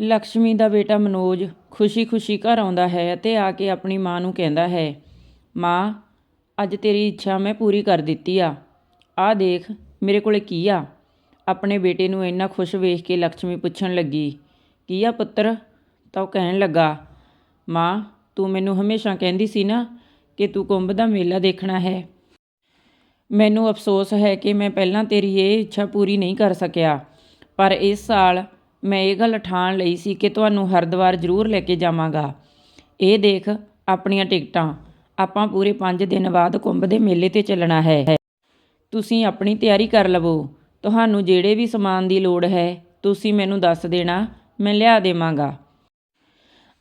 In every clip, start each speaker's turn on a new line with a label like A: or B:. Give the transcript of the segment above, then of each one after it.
A: ਲਕਸ਼ਮੀ ਦਾ ਬੇਟਾ ਮਨੋਜ ਖੁਸ਼ੀ-ਖੁਸ਼ੀ ਘਰ ਆਉਂਦਾ ਹੈ ਅਤੇ ਆ ਕੇ ਆਪਣੀ ਮਾਂ ਨੂੰ ਕਹਿੰਦਾ ਹੈ, ਮਾਂ, ਅੱਜ ਤੇਰੀ ਇੱਛਾ ਮੈਂ ਪੂਰੀ ਕਰ ਦਿੱਤੀ ਆ। ਆਹ ਦੇਖ, ਮੇਰੇ ਕੋਲੇ ਕੀ ਆ? ਆਪਣੇ ਬੇਟੇ ਨੂੰ ਇੰਨਾ ਖੁਸ਼ ਵੇਖ ਕੇ ਲਕਸ਼ਮੀ ਪੁੱਛਣ ਲੱਗੀ, ਕੀ ਆ ਪੁੱਤਰ? ਤਾਂ ਉਹ ਕਹਿਣ ਲੱਗਾ, ਮਾਂ, ਤੂੰ ਮੈਨੂੰ ਹਮੇਸ਼ਾ ਕਹਿੰਦੀ ਸੀ ਨਾ ਕਿ ਤੂੰ ਕੁੰਭ ਦਾ ਮੇਲਾ ਦੇਖਣਾ ਹੈ। ਮੈਨੂੰ ਅਫਸੋਸ ਹੈ ਕਿ ਮੈਂ ਪਹਿਲਾਂ ਤੇਰੀ ਇਹ ਇੱਛਾ ਪੂਰੀ ਨਹੀਂ ਕਰ ਸਕਿਆ, ਪਰ ਇਸ ਸਾਲ ਮੈਂ ਇਹ ਗੱਲ ਠਾਣ ਲਈ ਸੀ ਕਿ ਤੁਹਾਨੂੰ ਹਰਿਦੁਆਰ ਜ਼ਰੂਰ ਲੈ ਕੇ ਜਾਵਾਂਗਾ। ਇਹ ਦੇਖ ਆਪਣੀਆਂ ਟਿਕਟਾਂ, ਆਪਾਂ ਪੂਰੇ 5 ਦਿਨ ਬਾਅਦ ਕੁੰਭ ਦੇ ਮੇਲੇ ਤੇ ਚੱਲਣਾ ਹੈ। ਤੁਸੀਂ ਆਪਣੀ ਤਿਆਰੀ ਕਰ ਲਵੋ। ਤੁਹਾਨੂੰ ਜਿਹੜੇ ਵੀ ਸਮਾਨ ਦੀ ਲੋੜ ਹੈ, ਤੁਸੀਂ ਮੈਨੂੰ ਦੱਸ ਦੇਣਾ, ਮੈਂ ਲਿਆ ਦੇਵਾਂਗਾ।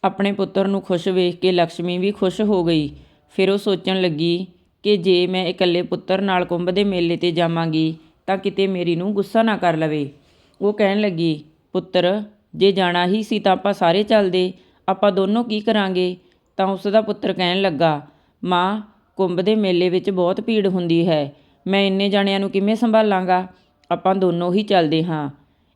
A: ਆਪਣੇ ਪੁੱਤਰ ਨੂੰ ਖੁਸ਼ ਵੇਖ ਕੇ ਲక్ష్ਮੀ ਵੀ ਖੁਸ਼ ਹੋ ਗਈ। ਫਿਰ ਉਹ ਸੋਚਣ ਲੱਗੀ ਕਿ ਜੇ ਮੈਂ ਇਕੱਲੇ ਪੁੱਤਰ ਨਾਲ ਕੁੰਭ ਦੇ ਮੇਲੇ ਤੇ ਜਾਵਾਂਗੀ, ਤਾਂ ਕਿਤੇ ਮੇਰੀ ਨੂੰ ਗੁੱਸਾ ਨਾ ਕਰ ਲਵੇ। ਉਹ ਕਹਿਣ ਲੱਗੀ ਪੁੱਤਰ, ਜੇ ਜਾਣਾ ਹੀ ਸੀ ਤਾਂ ਆਪਾਂ ਸਾਰੇ ਚੱਲਦੇ। ਆਪਾਂ ਦੋਨੋਂ ਕੀ ਕਰਾਂਗੇ? ਤਾਂ ਉਸ ਦਾ ਪੁੱਤਰ ਕਹਿਣ ਲੱਗਾ, ਮਾਂ, ਕੁੰਭ ਦੇ ਮੇਲੇ ਵਿੱਚ ਬਹੁਤ ਭੀੜ ਹੁੰਦੀ ਹੈ। ਮੈਂ ਇੰਨੇ ਜਾਣਿਆਂ ਨੂੰ ਕਿਵੇਂ ਸੰਭਾਲਾਂਗਾ? ਆਪਾਂ ਦੋਨੋਂ ਹੀ ਚੱਲਦੇ ਹਾਂ।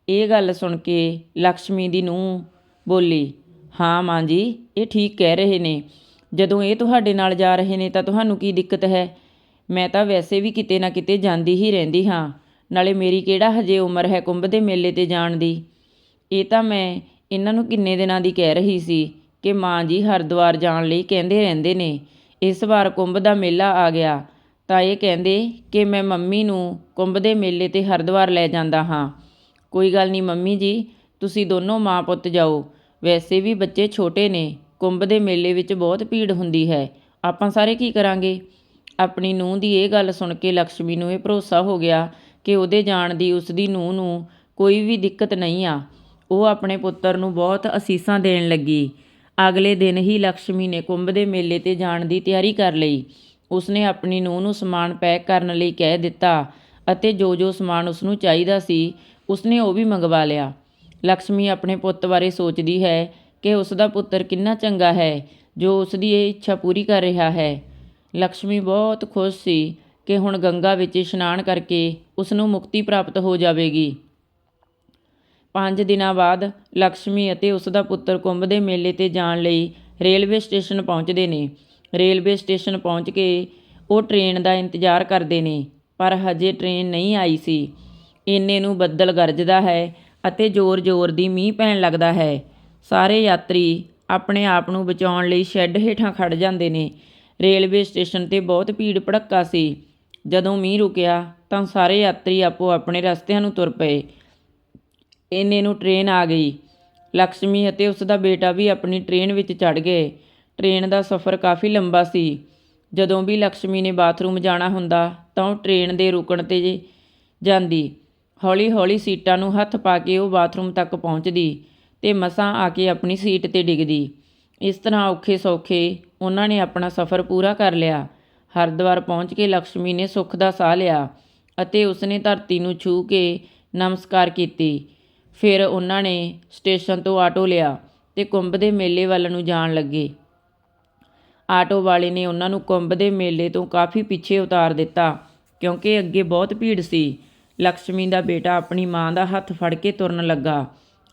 A: ਇਹ ਗੱਲ ਸੁਣ ਕੇ ਲక్ష్ਮੀ ਦੀ ਨੂੰਹ ਬੋਲੀ, ਹਾਂ ਮਾਂ ਜੀ, ਇਹ ਠੀਕ ਕਹਿ ਰਹੇ ਨੇ। ਜਦੋਂ ਇਹ ਤੁਹਾਡੇ ਨਾਲ ਜਾ ਰਹੇ ਨੇ ਤਾਂ ਤੁਹਾਨੂੰ ਕੀ ਦਿੱਕਤ ਹੈ? ਮੈਂ ਤਾਂ ਵੈਸੇ ਵੀ ਕਿਤੇ ਨਾ ਕਿਤੇ ਜਾਂਦੀ ਹੀ ਰਹਿੰਦੀ ਹਾਂ। ਨਾਲੇ ਮੇਰੀ ਕਿਹੜਾ ਹਜੇ ਉਮਰ ਹੈ ਕੁੰਭ ਦੇ ਮੇਲੇ ਤੇ ਜਾਣ ਦੀ? ਇਹ ਤਾਂ ਮੈਂ ਇਹਨਾਂ ਨੂੰ ਕਿੰਨੇ ਦਿਨਾਂ ਦੀ ਕਹਿ ਰਹੀ ਸੀ ਕਿ ਮਾਂ ਜੀ ਹਰਿਦੁਆਰ ਜਾਣ ਲਈ ਕਹਿੰਦੇ ਰਹਿੰਦੇ ਨੇ। ਇਸ ਵਾਰ ਕੁੰਭ ਦਾ ਮੇਲਾ ਆ ਗਿਆ। ਤਾਂ ਇਹ ਕਹਿੰਦੇ ਕਿ ਮੈਂ ਮੰਮੀ ਨੂੰ ਕੁੰਭ ਦੇ ਮੇਲੇ ਤੇ ਹਰਿਦੁਆਰ ਲੈ ਜਾਂਦਾ ਹਾਂ। ਕੋਈ ਗੱਲ ਨਹੀਂ ਮੰਮੀ ਜੀ, ਤੁਸੀਂ ਦੋਨੋਂ ਮਾਂ ਪੁੱਤ ਜਾਓ। ਵੈਸੇ ਵੀ ਬੱਚੇ ਛੋਟੇ ਨੇ, ਕੁੰਭ ਦੇ ਮੇਲੇ ਵਿੱਚ ਬਹੁਤ ਭੀੜ ਹੁੰਦੀ ਹੈ। ਆਪਾਂ ਸਾਰੇ ਕੀ ਕਰਾਂਗੇ? ਆਪਣੀ ਨੂੰਹ ਦੀ ਇਹ ਗੱਲ ਸੁਣ ਕੇ ਲక్ష్ਮੀ ਨੂੰ ਇਹ ਭਰੋਸਾ ਹੋ ਗਿਆ ਕਿ ਉਹਦੇ ਜਾਣ ਦੀ ਉਸ ਦੀ ਨੂੰਹ ਨੂੰ ਕੋਈ ਵੀ ਦਿੱਕਤ ਨਹੀਂ ਆ। ਉਹ ਆਪਣੇ ਪੁੱਤਰ ਨੂੰ ਬਹੁਤ ਅਸੀਸਾਂ ਦੇਣ ਲੱਗੀ। ਅਗਲੇ ਦਿਨ ਹੀ ਲక్ష్ਮੀ ਨੇ ਕੁੰਭ ਦੇ ਮੇਲੇ ਤੇ ਜਾਣ ਦੀ ਤਿਆਰੀ ਕਰ ਲਈ। ਉਸਨੇ ਆਪਣੀ ਨੂੰਹ ਨੂੰ ਸਮਾਨ ਪੈਕ ਕਰਨ ਲਈ ਕਹਿ ਦਿੱਤਾ ਅਤੇ ਜੋ ਜੋ ਸਮਾਨ ਉਸ ਨੂੰ ਚਾਹੀਦਾ ਸੀ, ਉਸਨੇ ਉਹ ਵੀ ਮੰਗਵਾ ਲਿਆ। ਲక్ష్ਮੀ ਆਪਣੇ ਪੁੱਤ ਬਾਰੇ ਸੋਚਦੀ ਹੈ ਕਿ ਉਸ ਦਾ ਪੁੱਤਰ ਕਿੰਨਾ ਚੰਗਾ ਹੈ, ਜੋ ਉਸ ਦੀ ਇਹ ਇੱਛਾ ਪੂਰੀ ਕਰ ਰਿਹਾ ਹੈ। ਲక్ష్ਮੀ ਬਹੁਤ ਖੁਸ਼ ਸੀ ਕਿ ਹੁਣ ਗੰਗਾ ਵਿੱਚ ਇਸ਼ਨਾਨ ਕਰਕੇ ਉਸ ਨੂੰ ਮੁਕਤੀ ਪ੍ਰਾਪਤ ਹੋ ਜਾਵੇਗੀ। ਪੰਜ ਦਿਨਾਂ ਬਾਅਦ ਲਕਸ਼ਮੀ ਅਤੇ ਉਸ ਦਾ ਪੁੱਤਰ ਕੁੰਭ ਦੇ ਮੇਲੇ ਤੇ ਜਾਣ ਲਈ ਰੇਲਵੇ ਸਟੇਸ਼ਨ ਪਹੁੰਚਦੇ ਨੇ। ਰੇਲਵੇ ਸਟੇਸ਼ਨ ਪਹੁੰਚ ਕੇ ਉਹ ਟ੍ਰੇਨ ਦਾ ਇੰਤਜ਼ਾਰ ਕਰਦੇ ਨੇ, ਪਰ ਹਜੇ ਟ੍ਰੇਨ ਨਹੀਂ ਆਈ ਸੀ। ਇੰਨੇ ਨੂੰ ਬੱਦਲ ਗਰਜਦਾ ਹੈ ਅਤੇ ਜ਼ੋਰ-ਜ਼ੋਰ ਦੀ ਮੀਂਹ ਪੈਣ ਲੱਗਦਾ ਹੈ। ਸਾਰੇ ਯਾਤਰੀ ਆਪਣੇ ਆਪ ਨੂੰ ਬਚਾਉਣ ਲਈ ਸ਼ੈੱਡ ਹੇਠਾਂ ਖੜ ਜਾਂਦੇ ਨੇ। ਰੇਲਵੇ ਸਟੇਸ਼ਨ ਤੇ ਬਹੁਤ ਭੀੜ ਭੜੱਕਾ ਸੀ। ਜਦੋਂ ਮੀਂਹ ਰੁਕਿਆ ਤਾਂ ਸਾਰੇ ਯਾਤਰੀ ਆਪੋ ਆਪਣੇ ਰਸਤਿਆਂ ਨੂੰ ਤੁਰ ਪਏ। ਇੰਨੇ ਨੂੰ ਟ੍ਰੇਨ ਆ ਗਈ। ਲక్ష్ਮੀ ਅਤੇ ਉਸ ਦਾ ਬੇਟਾ ਵੀ ਆਪਣੀ ਟ੍ਰੇਨ ਵਿੱਚ ਚੜ ਗਏ। ਟ੍ਰੇਨ ਦਾ ਸਫ਼ਰ ਕਾਫੀ ਲੰਬਾ ਸੀ। ਜਦੋਂ ਵੀ ਲక్ష్ਮੀ ਨੇ ਬਾਥਰੂਮ ਜਾਣਾ ਹੁੰਦਾ ਤਾਂ ਉਹ ਟ੍ਰੇਨ ਦੇ ਰੁਕਣ ਤੇ ਜਾਂਦੀ। ਹੌਲੀ-ਹੌਲੀ ਸੀਟਾਂ ਨੂੰ ਹੱਥ ਪਾ ਕੇ ਉਹ ਬਾਥਰੂਮ ਤੱਕ ਪਹੁੰਚਦੀ ਤੇ ਮਸਾਂ ਆ ਕੇ ਆਪਣੀ ਸੀਟ ਤੇ ਡਿੱਗਦੀ। ਇਸ ਤਰ੍ਹਾਂ ਔਖੇ ਸੌਖੇ ਉਹਨਾਂ ਨੇ ਆਪਣਾ ਸਫ਼ਰ ਪੂਰਾ ਕਰ ਲਿਆ। ਹਰਦੁਆਰ ਪਹੁੰਚ ਕੇ ਲక్ష్ਮੀ ਨੇ ਸੁੱਖ ਦਾ ਸਾਹ ਲਿਆ ਅਤੇ ਉਸਨੇ ਧਰਤੀ ਨੂੰ ਛੂ ਕੇ ਨਮਸਕਾਰ ਕੀਤੀ। ਫਿਰ ਉਹਨਾਂ ਨੇ ਸਟੇਸ਼ਨ ਤੋਂ ਆਟੋ ਲਿਆ ਅਤੇ ਕੁੰਭ ਦੇ ਮੇਲੇ ਵੱਲ ਨੂੰ ਜਾਣ ਲੱਗੇ। ਆਟੋ ਵਾਲੇ ਨੇ ਉਹਨਾਂ ਨੂੰ ਕੁੰਭ ਦੇ ਮੇਲੇ ਤੋਂ ਕਾਫੀ ਪਿੱਛੇ ਉਤਾਰ ਦਿੱਤਾ ਕਿਉਂਕਿ ਅੱਗੇ ਬਹੁਤ ਭੀੜ ਸੀ। ਲక్ష్ਮੀ ਦਾ ਬੇਟਾ ਆਪਣੀ ਮਾਂ ਦਾ ਹੱਥ ਫੜ ਕੇ ਤੁਰਨ ਲੱਗਾ।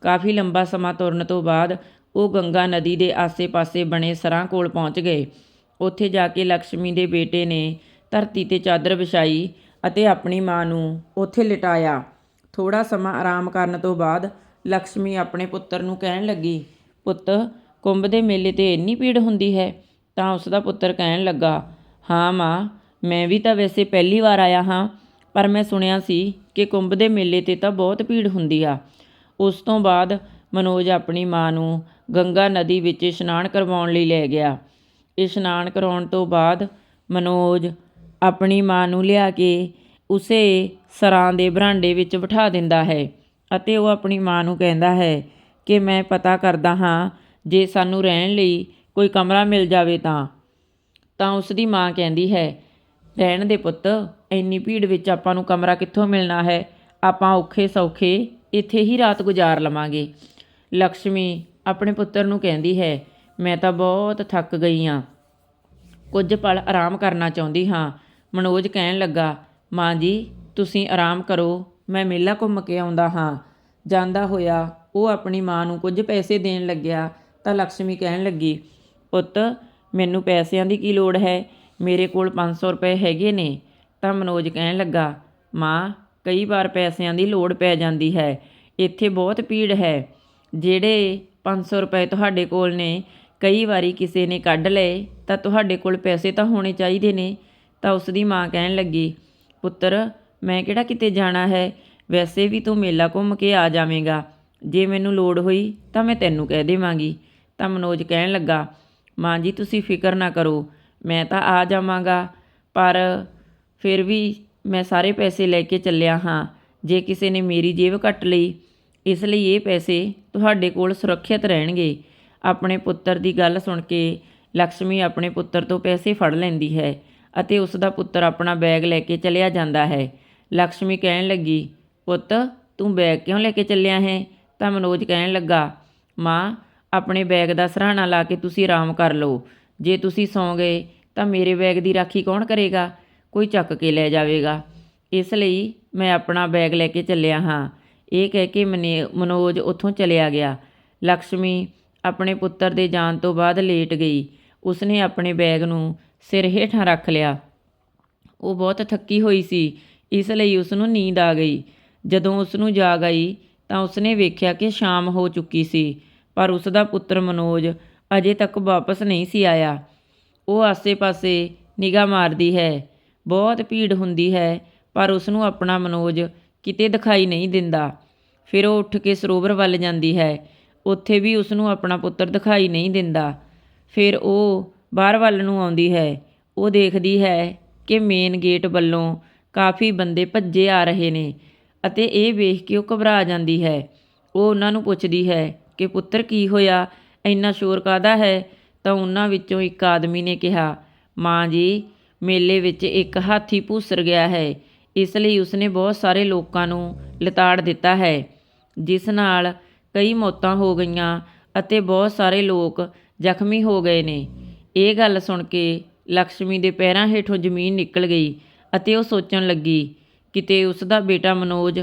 A: ਕਾਫੀ ਲੰਬਾ ਸਮਾਂ ਤੁਰਨ ਤੋਂ ਬਾਅਦ ਉਹ ਗੰਗਾ ਨਦੀ ਦੇ ਆਸੇ-ਪਾਸੇ ਬਣੇ ਸਰਾਂ ਕੋਲ ਪਹੁੰਚ ਗਏ। ਉੱਥੇ ਜਾ ਕੇ ਲక్ష్ਮੀ ਦੇ ਬੇਟੇ ਨੇ ਧਰਤੀ ਤੇ ਚਾਦਰ ਵਿਛਾਈ ਅਤੇ ਆਪਣੀ ਮਾਂ ਨੂੰ ਉੱਥੇ ਲਟਾਇਆ। ਥੋੜਾ ਸਮਾਂ ਆਰਾਮ ਕਰਨ ਤੋਂ ਬਾਅਦ ਲక్ష్ਮੀ ਆਪਣੇ ਪੁੱਤਰ ਨੂੰ ਕਹਿਣ ਲੱਗੀ, ਪੁੱਤ, ਕੁੰਭ ਦੇ ਮੇਲੇ ਤੇ ਇੰਨੀ ਭੀੜ ਹੁੰਦੀ ਹੈ ਤਾਂ ਉਸ ਦਾ ਪੁੱਤਰ ਕਹਿਣ ਲੱਗਾ, ਹਾਂ ਮਾਂ, ਮੈਂ ਵੀ ਤਾਂ ਵੈਸੇ ਪਹਿਲੀ ਵਾਰ ਆਇਆ ਹਾਂ, ਪਰ ਮੈਂ ਸੁਣਿਆ ਸੀ ਕਿ ਕੁੰਭ ਦੇ ਮੇਲੇ ਤੇ ਤਾਂ ਬਹੁਤ ਭੀੜ ਹੁੰਦੀ ਆ। ਉਸ ਤੋਂ ਬਾਅਦ ਮਨੋਜ ਆਪਣੀ ਮਾਂ ਨੂੰ ਗੰਗਾ ਨਦੀ ਵਿੱਚ ਇਸ਼ਨਾਨ ਕਰਵਾਉਣ ਲਈ ਲੈ ਗਿਆ। ਇਸ਼ਨਾਨ ਕਰਾਉਣ ਤੋਂ ਬਾਅਦ ਮਨੋਜ ਆਪਣੀ ਮਾਂ ਨੂੰ ਲਿਆ ਕੇ ਉਸੇ ਸਰਾਂ ਦੇ ਬਰਾਂਡੇ ਵਿੱਚ ਬਿਠਾ ਦਿੰਦਾ ਹੈ ਅਤੇ ਉਹ ਆਪਣੀ ਮਾਂ ਨੂੰ ਕਹਿੰਦਾ ਹੈ ਕਿ ਮੈਂ ਪਤਾ ਕਰਦਾ ਹਾਂ ਜੇ ਸਾਨੂੰ ਰਹਿਣ ਲਈ ਕੋਈ ਕਮਰਾ ਮਿਲ ਜਾਵੇ ਤਾਂ। ਤਾਂ ਉਸ ਦੀ ਮਾਂ ਕਹਿੰਦੀ ਹੈ, ਰਹਿਣ ਦੇ ਪੁੱਤ, ਇੰਨੀ ਭੀੜ ਵਿੱਚ ਆਪਾਂ ਨੂੰ ਕਮਰਾ ਕਿੱਥੋਂ ਮਿਲਣਾ ਹੈ? ਆਪਾਂ ਔਖੇ ਸੌਖੇ ਇੱਥੇ ਹੀ ਰਾਤ ਗੁਜ਼ਾਰ ਲਵਾਂਗੇ। ਲక్ష్ਮੀ ਆਪਣੇ ਪੁੱਤਰ ਨੂੰ ਕਹਿੰਦੀ ਹੈ, ਮੈਂ ਤਾਂ ਬਹੁਤ ਥੱਕ ਗਈ ਹਾਂ ਕੁਝ ਪਲ ਆਰਾਮ ਕਰਨਾ ਚਾਹੁੰਦੀ ਹਾਂ। ਮਨੋਜ ਕਹਿਣ ਲੱਗਾ, ਮਾਂ ਜੀ ਤੁਸੀਂ ਆਰਾਮ ਕਰੋ, ਮੈਂ ਮੇਲਾ ਘੁੰਮ ਕੇ ਆਉਂਦਾ ਹਾਂ। ਜਾਂਦਾ ਹੋਇਆ ਉਹ ਆਪਣੀ ਮਾਂ ਨੂੰ ਕੁਝ ਪੈਸੇ ਦੇਣ ਲੱਗਿਆ ਤਾਂ ਲక్ష్ਮੀ ਕਹਿਣ ਲੱਗੀ, ਪੁੱਤ, ਮੈਨੂੰ ਪੈਸਿਆਂ ਦੀ ਕੀ ਲੋੜ ਹੈ? ਮੇਰੇ ਕੋਲ 500 ਰੁਪਏ ਹੈਗੇ ਨੇ। ਤਾਂ ਮਨੋਜ ਕਹਿਣ ਲੱਗਾ, ਮਾਂ, ਕਈ ਵਾਰ ਪੈਸਿਆਂ ਦੀ ਲੋੜ ਪੈ ਜਾਂਦੀ ਹੈ। ਇੱਥੇ ਬਹੁਤ ਭੀੜ ਹੈ। ਜਿਹੜੇ 500 ਰੁਪਏ ਤੁਹਾਡੇ ਕੋਲ ਨੇ, ਕਈ ਵਾਰੀ ਕਿਸੇ ਨੇ ਕੱਢ ਲਏ ਤਾਂ ਤੁਹਾਡੇ ਕੋਲ ਪੈਸੇ ਤਾਂ ਹੋਣੇ ਚਾਹੀਦੇ ਨੇ। ਤਾਂ ਉਸ ਦੀ ਮਾਂ ਕਹਿਣ ਲੱਗੀ, ਪੁੱਤਰ ਮੈਂ ਕਿਹੜਾ ਕਿਤੇ ਜਾਣਾ ਹੈ? ਵੈਸੇ ਵੀ ਤੂੰ ਮੇਲਾ ਘੁੰਮ ਕੇ ਆ ਜਾਵੇਂਗਾ। ਜੇ ਮੈਨੂੰ ਲੋੜ ਹੋਈ ਤਾਂ ਮੈਂ ਤੈਨੂੰ ਕਹਿ ਦੇਵਾਂਗੀ। ਤਾਂ ਮਨੋਜ ਕਹਿਣ ਲੱਗਾ, ਮਾਂ ਜੀ, ਤੁਸੀਂ ਫਿਕਰ ਨਾ ਕਰੋ, ਮੈਂ ਤਾਂ ਆ ਜਾਵਾਂਗਾ। ਪਰ ਫਿਰ ਵੀ ਮੈਂ ਸਾਰੇ ਪੈਸੇ ਲੈ ਕੇ ਚੱਲਿਆ ਹਾਂ। ਜੇ ਕਿਸੇ ਨੇ ਮੇਰੀ ਜੇਬ ਕੱਟ ਲਈ, ਇਸ ਲਈ ਇਹ ਪੈਸੇ ਤੁਹਾਡੇ ਕੋਲ ਸੁਰੱਖਿਅਤ ਰਹਿਣਗੇ। ਆਪਣੇ ਪੁੱਤਰ ਦੀ ਗੱਲ ਸੁਣ ਕੇ ਲక్ష్ਮੀ ਆਪਣੇ ਪੁੱਤਰ ਤੋਂ ਪੈਸੇ ਫੜ ਲੈਂਦੀ ਹੈ ਅਤੇ ਉਸ ਦਾ ਪੁੱਤਰ ਆਪਣਾ ਬੈਗ ਲੈ ਕੇ ਚਲਿਆ ਜਾਂਦਾ ਹੈ। ਲਕਸ਼ਮੀ ਕਹਿਣ ਲੱਗੀ, ਪੁੱਤ, ਤੂੰ ਬੈਗ ਕਿਉਂ ਲੈ ਕੇ ਚੱਲਿਆ ਹੈ? ਤਾਂ ਮਨੋਜ ਕਹਿਣ ਲੱਗਾ, ਮਾਂ, ਆਪਣੇ ਬੈਗ ਦਾ ਸਰਾਣਾ ਲਾ ਕੇ ਤੁਸੀਂ ਆਰਾਮ ਕਰ ਲਓ। ਜੇ ਤੁਸੀਂ ਸੌਂ ਗਏ ਤਾਂ ਮੇਰੇ ਬੈਗ ਦੀ ਰਾਖੀ ਕੌਣ ਕਰੇਗਾ? ਕੋਈ ਚੱਕ ਕੇ ਲੈ ਜਾਵੇਗਾ। ਇਸ ਲਈ ਮੈਂ ਆਪਣਾ ਬੈਗ ਲੈ ਕੇ ਚੱਲਿਆ ਹਾਂ। ਇਹ ਕਹਿ ਕੇ ਮਨੋਜ ਉੱਥੋਂ ਚਲਿਆ ਗਿਆ। ਲਕਸ਼ਮੀ ਆਪਣੇ ਪੁੱਤਰ ਦੇ ਜਾਣ ਤੋਂ ਬਾਅਦ ਲੇਟ ਗਈ। ਉਸਨੇ ਆਪਣੇ ਬੈਗ ਨੂੰ ਸਿਰ ਹੇਠਾਂ ਰੱਖ ਲਿਆ। ਉਹ ਬਹੁਤ ਥੱਕੀ ਹੋਈ ਸੀ। ਇਸ ਲਈ ਉਸ ਨੂੰ ਨੀਂਦ ਆ ਗਈ। ਜਦੋਂ ਉਸ ਨੂੰ ਜਾਗ ਆਈ ਤਾਂ ਉਸਨੇ ਵੇਖਿਆ ਕਿ ਸ਼ਾਮ ਹੋ ਚੁੱਕੀ ਸੀ, ਪਰ ਉਸ ਦਾ ਪੁੱਤਰ ਮਨੋਜ ਅਜੇ ਤੱਕ ਵਾਪਸ ਨਹੀਂ ਸੀ ਆਇਆ। ਉਹ ਆਸੇ-ਪਾਸੇ ਨਿਗਾਹ ਮਾਰਦੀ ਹੈ। ਬਹੁਤ ਭੀੜ ਹੁੰਦੀ ਹੈ, ਪਰ ਉਸ ਨੂੰ ਆਪਣਾ ਮਨੋਜ ਕਿਤੇ ਦਿਖਾਈ ਨਹੀਂ ਦਿੰਦਾ। ਫਿਰ ਉਹ ਉੱਠ ਕੇ ਸਰੋਵਰ ਵੱਲ ਜਾਂਦੀ ਹੈ। ਉੱਥੇ ਵੀ ਉਸ ਨੂੰ ਆਪਣਾ ਪੁੱਤਰ ਦਿਖਾਈ ਨਹੀਂ ਦਿੰਦਾ। ਫਿਰ ਉਹ ਬਾਹਰ ਵੱਲ ਨੂੰ ਆਉਂਦੀ ਹੈ। ਉਹ ਦੇਖਦੀ ਹੈ ਕਿ ਮੇਨ ਗੇਟ ਵੱਲੋਂ ਕਾਫੀ ਬੰਦੇ ਭੱਜੇ ਆ ਰਹੇ ਨੇ ਅਤੇ ਇਹ ਵੇਖ ਕੇ ਉਹ ਘਬਰਾ ਜਾਂਦੀ ਹੈ। ਉਹ ਉਹਨਾਂ ਨੂੰ ਪੁੱਛਦੀ ਹੈ ਕਿ, ਪੁੱਤਰ, ਕੀ ਹੋਇਆ? ਇੰਨਾ ਸ਼ੋਰ ਕਾਦਾ ਹੈ? ਤਾਂ ਉਹਨਾਂ ਵਿੱਚੋਂ ਇੱਕ ਆਦਮੀ ਨੇ ਕਿਹਾ, ਮਾਂ ਜੀ, ਮੇਲੇ ਵਿੱਚ ਇੱਕ ਹਾਥੀ ਭੂਸਰ ਗਿਆ ਹੈ। ਇਸ ਲਈ ਉਸਨੇ ਬਹੁਤ ਸਾਰੇ ਲੋਕਾਂ ਨੂੰ ਲਤਾੜ ਦਿੱਤਾ ਹੈ, ਜਿਸ ਨਾਲ ਕਈ ਮੌਤਾਂ ਹੋ ਗਈਆਂ ਅਤੇ ਬਹੁਤ ਸਾਰੇ ਲੋਕ ਜ਼ਖਮੀ ਹੋ ਗਏ ਨੇ। ਇਹ ਗੱਲ ਸੁਣ ਕੇ ਲక్ష్ਮੀ ਦੇ ਪੈਰਾਂ ਹੇਠੋਂ ਜ਼ਮੀਨ ਨਿਕਲ ਗਈ ਅਤੇ ਉਹ ਸੋਚਣ ਲੱਗੀ, ਕਿਤੇ ਉਸ ਦਾ ਬੇਟਾ ਮਨੋਜ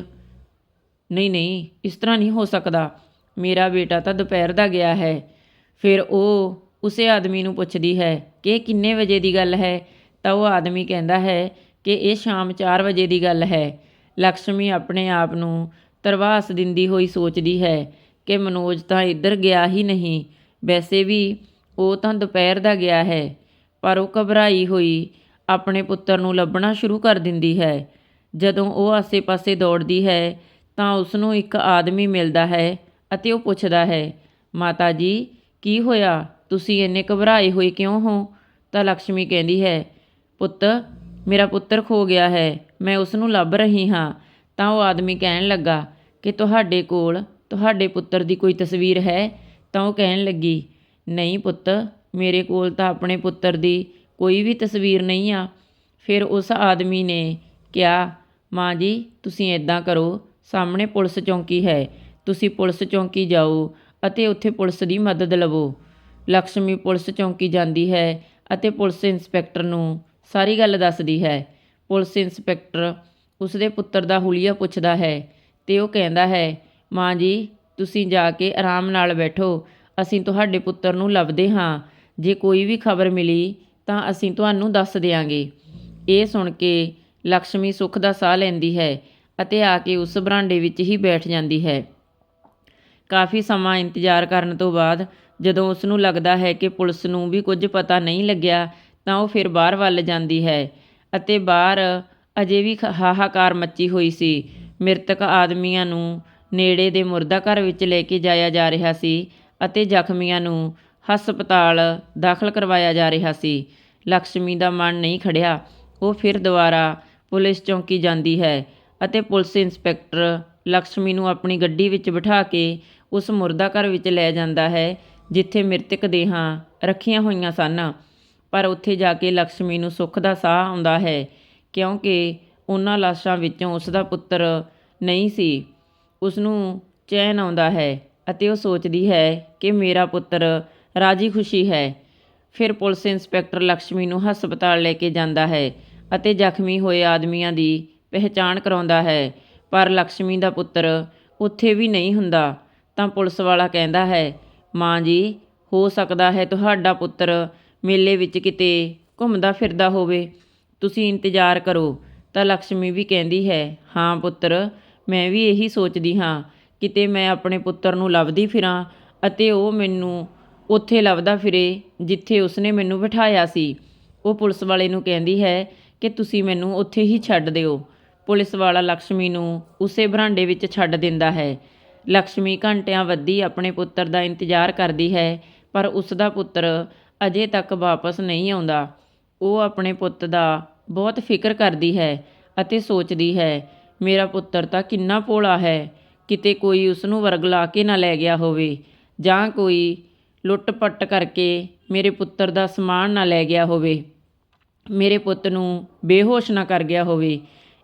A: ਨਹੀਂ ਨਹੀਂ, ਇਸ ਤਰ੍ਹਾਂ ਨਹੀਂ ਹੋ ਸਕਦਾ। ਮੇਰਾ ਬੇਟਾ ਤਾਂ ਦੁਪਹਿਰ ਦਾ ਗਿਆ ਹੈ। ਫਿਰ ਉਹ ਉਸੇ ਆਦਮੀ ਨੂੰ ਪੁੱਛਦੀ ਹੈ, ਕਿ ਇਹ ਕਿੰਨੇ ਵਜੇ ਦੀ ਗੱਲ ਹੈ? ਤਾਂ ਉਹ ਆਦਮੀ ਕਹਿੰਦਾ ਹੈ, ਕਿ ਇਹ ਸ਼ਾਮ 4 ਵਜੇ ਦੀ ਗੱਲ ਹੈ। ਲక్ష్ਮੀ ਆਪਣੇ ਆਪ ਨੂੰ ਤਰਵਾਸ ਦਿੰਦੀ ਹੋਈ ਸੋਚਦੀ ਹੈ ਕਿ ਮਨੋਜ ਤਾਂ ਇੱਧਰ ਗਿਆ ਹੀ ਨਹੀਂ। ਵੈਸੇ ਵੀ ਉਹ ਤਾਂ ਦੁਪਹਿਰ ਦਾ ਗਿਆ ਹੈ, ਪਰ ਉਹ ਘਬਰਾਈ ਹੋਈ ਆਪਣੇ ਪੁੱਤਰ ਨੂੰ ਲੱਭਣਾ ਸ਼ੁਰੂ ਕਰ ਦਿੰਦੀ ਹੈ। ਜਦੋਂ ਉਹ ਆਸੇ-ਪਾਸੇ ਦੌੜਦੀ ਹੈ, ਤਾਂ ਉਸ ਨੂੰ ਇੱਕ ਆਦਮੀ ਮਿਲਦਾ ਹੈ ਅਤੇ ਉਹ ਪੁੱਛਦਾ ਹੈ, ਮਾਤਾ ਜੀ, ਕੀ ਹੋਇਆ? ਤੁਸੀਂ ਇੰਨੇ ਘਬਰਾਏ ਹੋਏ ਕਿਉਂ ਹੋ? ਤਾਂ ਲక్ష్ਮੀ ਕਹਿੰਦੀ ਹੈ, ਪੁੱਤ, ਮੇਰਾ ਪੁੱਤਰ ਖੋ ਗਿਆ ਹੈ, ਮੈਂ ਉਸ ਨੂੰ ਲੱਭ ਰਹੀ ਹਾਂ। ਤਾਂ ਉਹ ਆਦਮੀ ਕਹਿਣ ਲੱਗਾ ਕਿ ਤੁਹਾਡੇ ਕੋਲ ਤੁਹਾਡੇ ਪੁੱਤਰ ਦੀ ਕੋਈ ਤਸਵੀਰ ਹੈ? ਤਾਂ ਉਹ ਕਹਿਣ ਲੱਗੀ, ਨਹੀਂ ਪੁੱਤ, ਮੇਰੇ ਕੋਲ ਤਾਂ ਆਪਣੇ ਪੁੱਤਰ ਦੀ ਕੋਈ ਵੀ ਤਸਵੀਰ ਨਹੀਂ ਆ। ਫਿਰ ਉਸ ਆਦਮੀ ਨੇ ਕਿਹਾ, ਮਾਂ ਜੀ, ਤੁਸੀਂ ਇਦਾਂ ਕਰੋ, ਸਾਹਮਣੇ ਪੁਲਿਸ ਚੌਂਕੀ ਹੈ। ਤੁਸੀਂ ਪੁਲਿਸ ਚੌਂਕੀ ਜਾਓ ਅਤੇ ਉੱਥੇ ਪੁਲਿਸ ਦੀ ਮਦਦ ਲਵੋ। ਲక్ష్ਮੀ ਪੁਲਿਸ ਚੌਂਕੀ ਜਾਂਦੀ ਹੈ ਅਤੇ ਪੁਲਿਸ ਇੰਸਪੈਕਟਰ ਨੂੰ ਸਾਰੀ ਗੱਲ ਦੱਸਦੀ ਹੈ। ਪੁਲਿਸ ਇੰਸਪੈਕਟਰ ਉਸਦੇ ਪੁੱਤਰ ਦਾ ਹੁਲੀਆ ਪੁੱਛਦਾ ਹੈ ਤੇ ਉਹ ਕਹਿੰਦਾ ਹੈ, ਮਾਂ ਜੀ, ਤੁਸੀਂ ਜਾ ਕੇ ਆਰਾਮ ਨਾਲ ਬੈਠੋ। ਅਸੀਂ ਤੁਹਾਡੇ ਪੁੱਤਰ ਨੂੰ ਲੱਭਦੇ ਹਾਂ। ਜੇ ਕੋਈ ਵੀ ਖਬਰ ਮਿਲੀ ਤਾਂ ਅਸੀਂ ਤੁਹਾਨੂੰ ਦੱਸ ਦਿਆਂਗੇ। ਇਹ ਸੁਣ ਕੇ ਲక్ష్ਮੀ ਸੁੱਖ ਦਾ ਸਾਹ ਲੈਂਦੀ ਹੈ ਅਤੇ ਆ ਕੇ ਉਸ ਬਰਾਂਡੇ ਵਿੱਚ ਹੀ ਬੈਠ ਜਾਂਦੀ ਹੈ। ਕਾਫੀ ਸਮਾਂ ਇੰਤਜ਼ਾਰ ਕਰਨ ਤੋਂ ਬਾਅਦ ਜਦੋਂ ਉਸ ਨੂੰ ਲੱਗਦਾ ਹੈ ਕਿ ਪੁਲਿਸ ਨੂੰ ਵੀ ਕੁਝ ਪਤਾ ਨਹੀਂ ਲੱਗਿਆ, ਤਾਂ ਉਹ ਫਿਰ ਬਾਹਰ ਵੱਲ ਜਾਂਦੀ ਹੈ ਅਤੇ ਬਾਹਰ ਅਜੇ ਵੀ ਖ- ਹਾਹਾਕਾਰ ਮੱਚੀ ਹੋਈ ਸੀ। ਮ੍ਰਿਤਕ ਆਦਮੀਆਂ ਨੂੰ ਨੇੜੇ ਦੇ ਮੁਰਦਾ ਘਰ ਵਿੱਚ ਲੈ ਕੇ ਜਾਇਆ ਜਾ ਰਿਹਾ ਸੀ ਅਤੇ ਜ਼ਖਮੀਆਂ ਨੂੰ ਹਸਪਤਾਲ ਦਾਖਲ ਕਰਵਾਇਆ ਜਾ ਰਿਹਾ ਸੀ। ਲਕਸ਼ਮੀ ਦਾ ਮਨ ਨਹੀਂ ਖੜਿਆ। ਉਹ ਫਿਰ ਦੁਬਾਰਾ ਪੁਲਿਸ ਚੌਂਕੀ ਜਾਂਦੀ ਹੈ ਅਤੇ ਪੁਲਿਸ ਇੰਸਪੈਕਟਰ ਲਕਸ਼ਮੀ ਨੂੰ ਆਪਣੀ ਗੱਡੀ ਵਿੱਚ ਬਿਠਾ ਕੇ ਉਸ ਮੁਰਦਾ ਘਰ ਵਿੱਚ ਲੈ ਜਾਂਦਾ ਹੈ, ਜਿੱਥੇ ਮ੍ਰਿਤਕ ਦੇਹਾਂ ਰੱਖੀਆਂ ਹੋਈਆਂ ਸਨ। ਪਰ ਉੱਥੇ ਜਾ ਕੇ ਲਕਸ਼ਮੀ ਨੂੰ ਸੁੱਖ ਦਾ ਸਾਹ ਆਉਂਦਾ ਹੈ, ਕਿਉਂਕਿ ਉਹਨਾਂ ਲਾਸ਼ਾਂ ਵਿੱਚੋਂ ਉਸ ਦਾ ਪੁੱਤਰ ਨਹੀਂ ਸੀ। ਉਸ ਨੂੰ ਚੈਨ ਆਉਂਦਾ ਹੈ ਅਤੇ ਉਹ ਸੋਚਦੀ ਹੈ ਕਿ ਮੇਰਾ ਪੁੱਤਰ ਰਾਜੀ ਖੁਸ਼ੀ ਹੈ। ਫਿਰ ਪੁਲਿਸ ਇੰਸਪੈਕਟਰ ਲక్ష్ਮੀ ਨੂੰ ਹਸਪਤਾਲ ਲੈ ਕੇ ਜਾਂਦਾ ਹੈ ਅਤੇ ਜ਼ਖਮੀ ਹੋਏ ਆਦਮੀਆਂ ਦੀ ਪਹਿਚਾਣ ਕਰਾਉਂਦਾ ਹੈ। ਪਰ ਲక్ష్ਮੀ ਦਾ ਪੁੱਤਰ ਉੱਥੇ ਵੀ ਨਹੀਂ ਹੁੰਦਾ, ਤਾਂ ਪੁਲਿਸ ਵਾਲਾ ਕਹਿੰਦਾ ਹੈ, ਮਾਂ ਜੀ, ਹੋ ਸਕਦਾ ਹੈ ਤੁਹਾਡਾ ਪੁੱਤਰ ਮੇਲੇ ਵਿੱਚ ਕਿਤੇ ਘੁੰਮਦਾ ਫਿਰਦਾ ਹੋਵੇ। ਤੁਸੀਂ ਇੰਤਜ਼ਾਰ ਕਰੋ। ਤਾਂ ਲక్ష్ਮੀ ਵੀ ਕਹਿੰਦੀ ਹੈ, ਹਾਂ ਪੁੱਤਰ, ਮੈਂ ਵੀ ਇਹੀ ਸੋਚਦੀ ਹਾਂ, ਕਿਤੇ ਮੈਂ ਆਪਣੇ ਪੁੱਤਰ ਨੂੰ ਲੱਭਦੀ ਫਿਰਾਂ ਅਤੇ ਉਹ ਮੈਨੂੰ ਉੱਥੇ ਲੱਭਦਾ ਫਿਰੇ, ਜਿੱਥੇ ਉਸਨੇ ਮੈਨੂੰ ਬਿਠਾਇਆ ਸੀ। ਉਹ ਪੁਲਿਸ ਵਾਲੇ ਨੂੰ ਕਹਿੰਦੀ ਹੈ ਕਿ ਤੁਸੀਂ ਮੈਨੂੰ ਉੱਥੇ ਹੀ ਛੱਡ ਦਿਓ। ਪੁਲਿਸ ਵਾਲਾ ਲక్ష్ਮੀ ਨੂੰ ਉਸੇ ਬਰਾਂਡੇ ਵਿੱਚ ਛੱਡ ਦਿੰਦਾ ਹੈ। ਲక్ష్ਮੀ ਘੰਟਿਆਂ ਵੱਧੀ ਆਪਣੇ ਪੁੱਤਰ ਦਾ ਇੰਤਜ਼ਾਰ ਕਰਦੀ ਹੈ, ਪਰ ਉਸ ਦਾ ਪੁੱਤਰ ਅਜੇ ਤੱਕ ਵਾਪਸ ਨਹੀਂ ਆਉਂਦਾ। ਉਹ ਆਪਣੇ ਪੁੱਤ ਦਾ ਬਹੁਤ ਫਿਕਰ ਕਰਦੀ ਹੈ ਅਤੇ ਸੋਚਦੀ ਹੈ, ਮੇਰਾ ਪੁੱਤਰ ਤਾਂ ਕਿੰਨਾ ਭੋਲਾ ਹੈ, ਕਿਤੇ ਕੋਈ ਉਸ ਨੂੰ ਵਰਗਲਾ ਕੇ ਨਾ ਲੈ ਗਿਆ ਹੋਵੇ, ਜਾਂ ਕੋਈ ਲੁੱਟ-ਪੱਟ ਕਰਕੇ ਮੇਰੇ ਪੁੱਤਰ ਦਾ ਸਮਾਨ ਨਾ ਲੈ ਗਿਆ ਹੋਵੇ, ਮੇਰੇ ਪੁੱਤ ਨੂੰ ਬੇਹੋਸ਼ ਨਾ ਕਰ ਗਿਆ ਹੋਵੇ,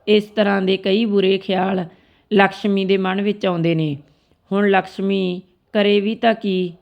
A: ਇਸ ਤਰ੍ਹਾਂ ਦੇ ਕਈ ਬੁਰੇ ਖਿਆਲ ਲక్ష్ਮੀ ਦੇ ਮਨ ਵਿੱਚ ਆਉਂਦੇ ਨੇ। ਹੁਣ ਲక్ష్ਮੀ ਕਰੇ ਵੀ ਤਾਂ ਕੀ?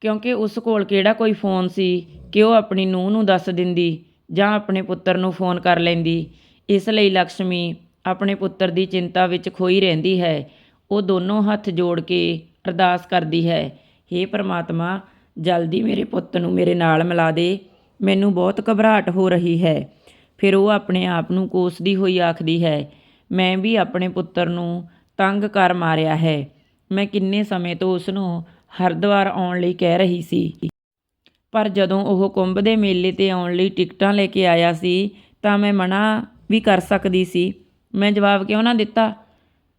A: ਕਿਉਂਕਿ ਉਸ ਕੋਲ ਕਿਹੜਾ ਕੋਈ ਫੋਨ ਸੀ ਕਿ ਉਹ ਆਪਣੀ ਨੂੰਹ ਨੂੰ ਦੱਸ ਦਿੰਦੀ ਜਾਂ ਆਪਣੇ ਪੁੱਤਰ ਨੂੰ ਫੋਨ ਕਰ ਲੈਂਦੀ? ਇਸ ਲਈ ਲక్ష్ਮੀ ਆਪਣੇ ਪੁੱਤਰ ਦੀ ਚਿੰਤਾ ਵਿੱਚ ਖੋਈ ਰਹਿੰਦੀ ਹੈ। ਉਹ ਦੋਨੋਂ ਹੱਥ ਜੋੜ ਕੇ ਅਰਦਾਸ ਕਰਦੀ ਹੈ ਹੇ ਪਰਮਾਤਮਾ, ਜਲਦੀ ਮੇਰੇ ਪੁੱਤ ਨੂੰ ਮੇਰੇ ਨਾਲ ਮਿਲਾ ਦੇ। ਮੈਨੂੰ ਬਹੁਤ ਘਬਰਾਹਟ ਹੋ ਰਹੀ ਹੈ। ਫਿਰ ਉਹ ਆਪਣੇ ਆਪ ਨੂੰ ਕੋਸਦੀ ਹੋਈ ਆਖਦੀ ਹੈ, ਮੈਂ ਵੀ ਆਪਣੇ ਪੁੱਤਰ ਨੂੰ ਤੰਗ ਕਰ ਮਾਰਿਆ ਹੈ। ਮੈਂ ਕਿੰਨੇ ਸਮੇਂ ਤੋਂ ਉਸ ਨੂੰ ਹਰਿਦੁਆਰ ਆਉਣ ਲਈ ਕਹਿ ਰਹੀ ਸੀ। ਪਰ ਜਦੋਂ ਉਹ ਕੁੰਭ ਦੇ ਮੇਲੇ ਤੇ ਆਉਣ ਲਈ ਟਿਕਟਾਂ ਲੈ ਕੇ ਆਇਆ ਸੀ, ਤਾਂ ਮੈਂ ਮਨਾ ਵੀ ਕਰ ਸਕਦੀ ਸੀ। ਮੈਂ ਜਵਾਬ ਕਿਉਂ ਨਾ ਦਿੱਤਾ?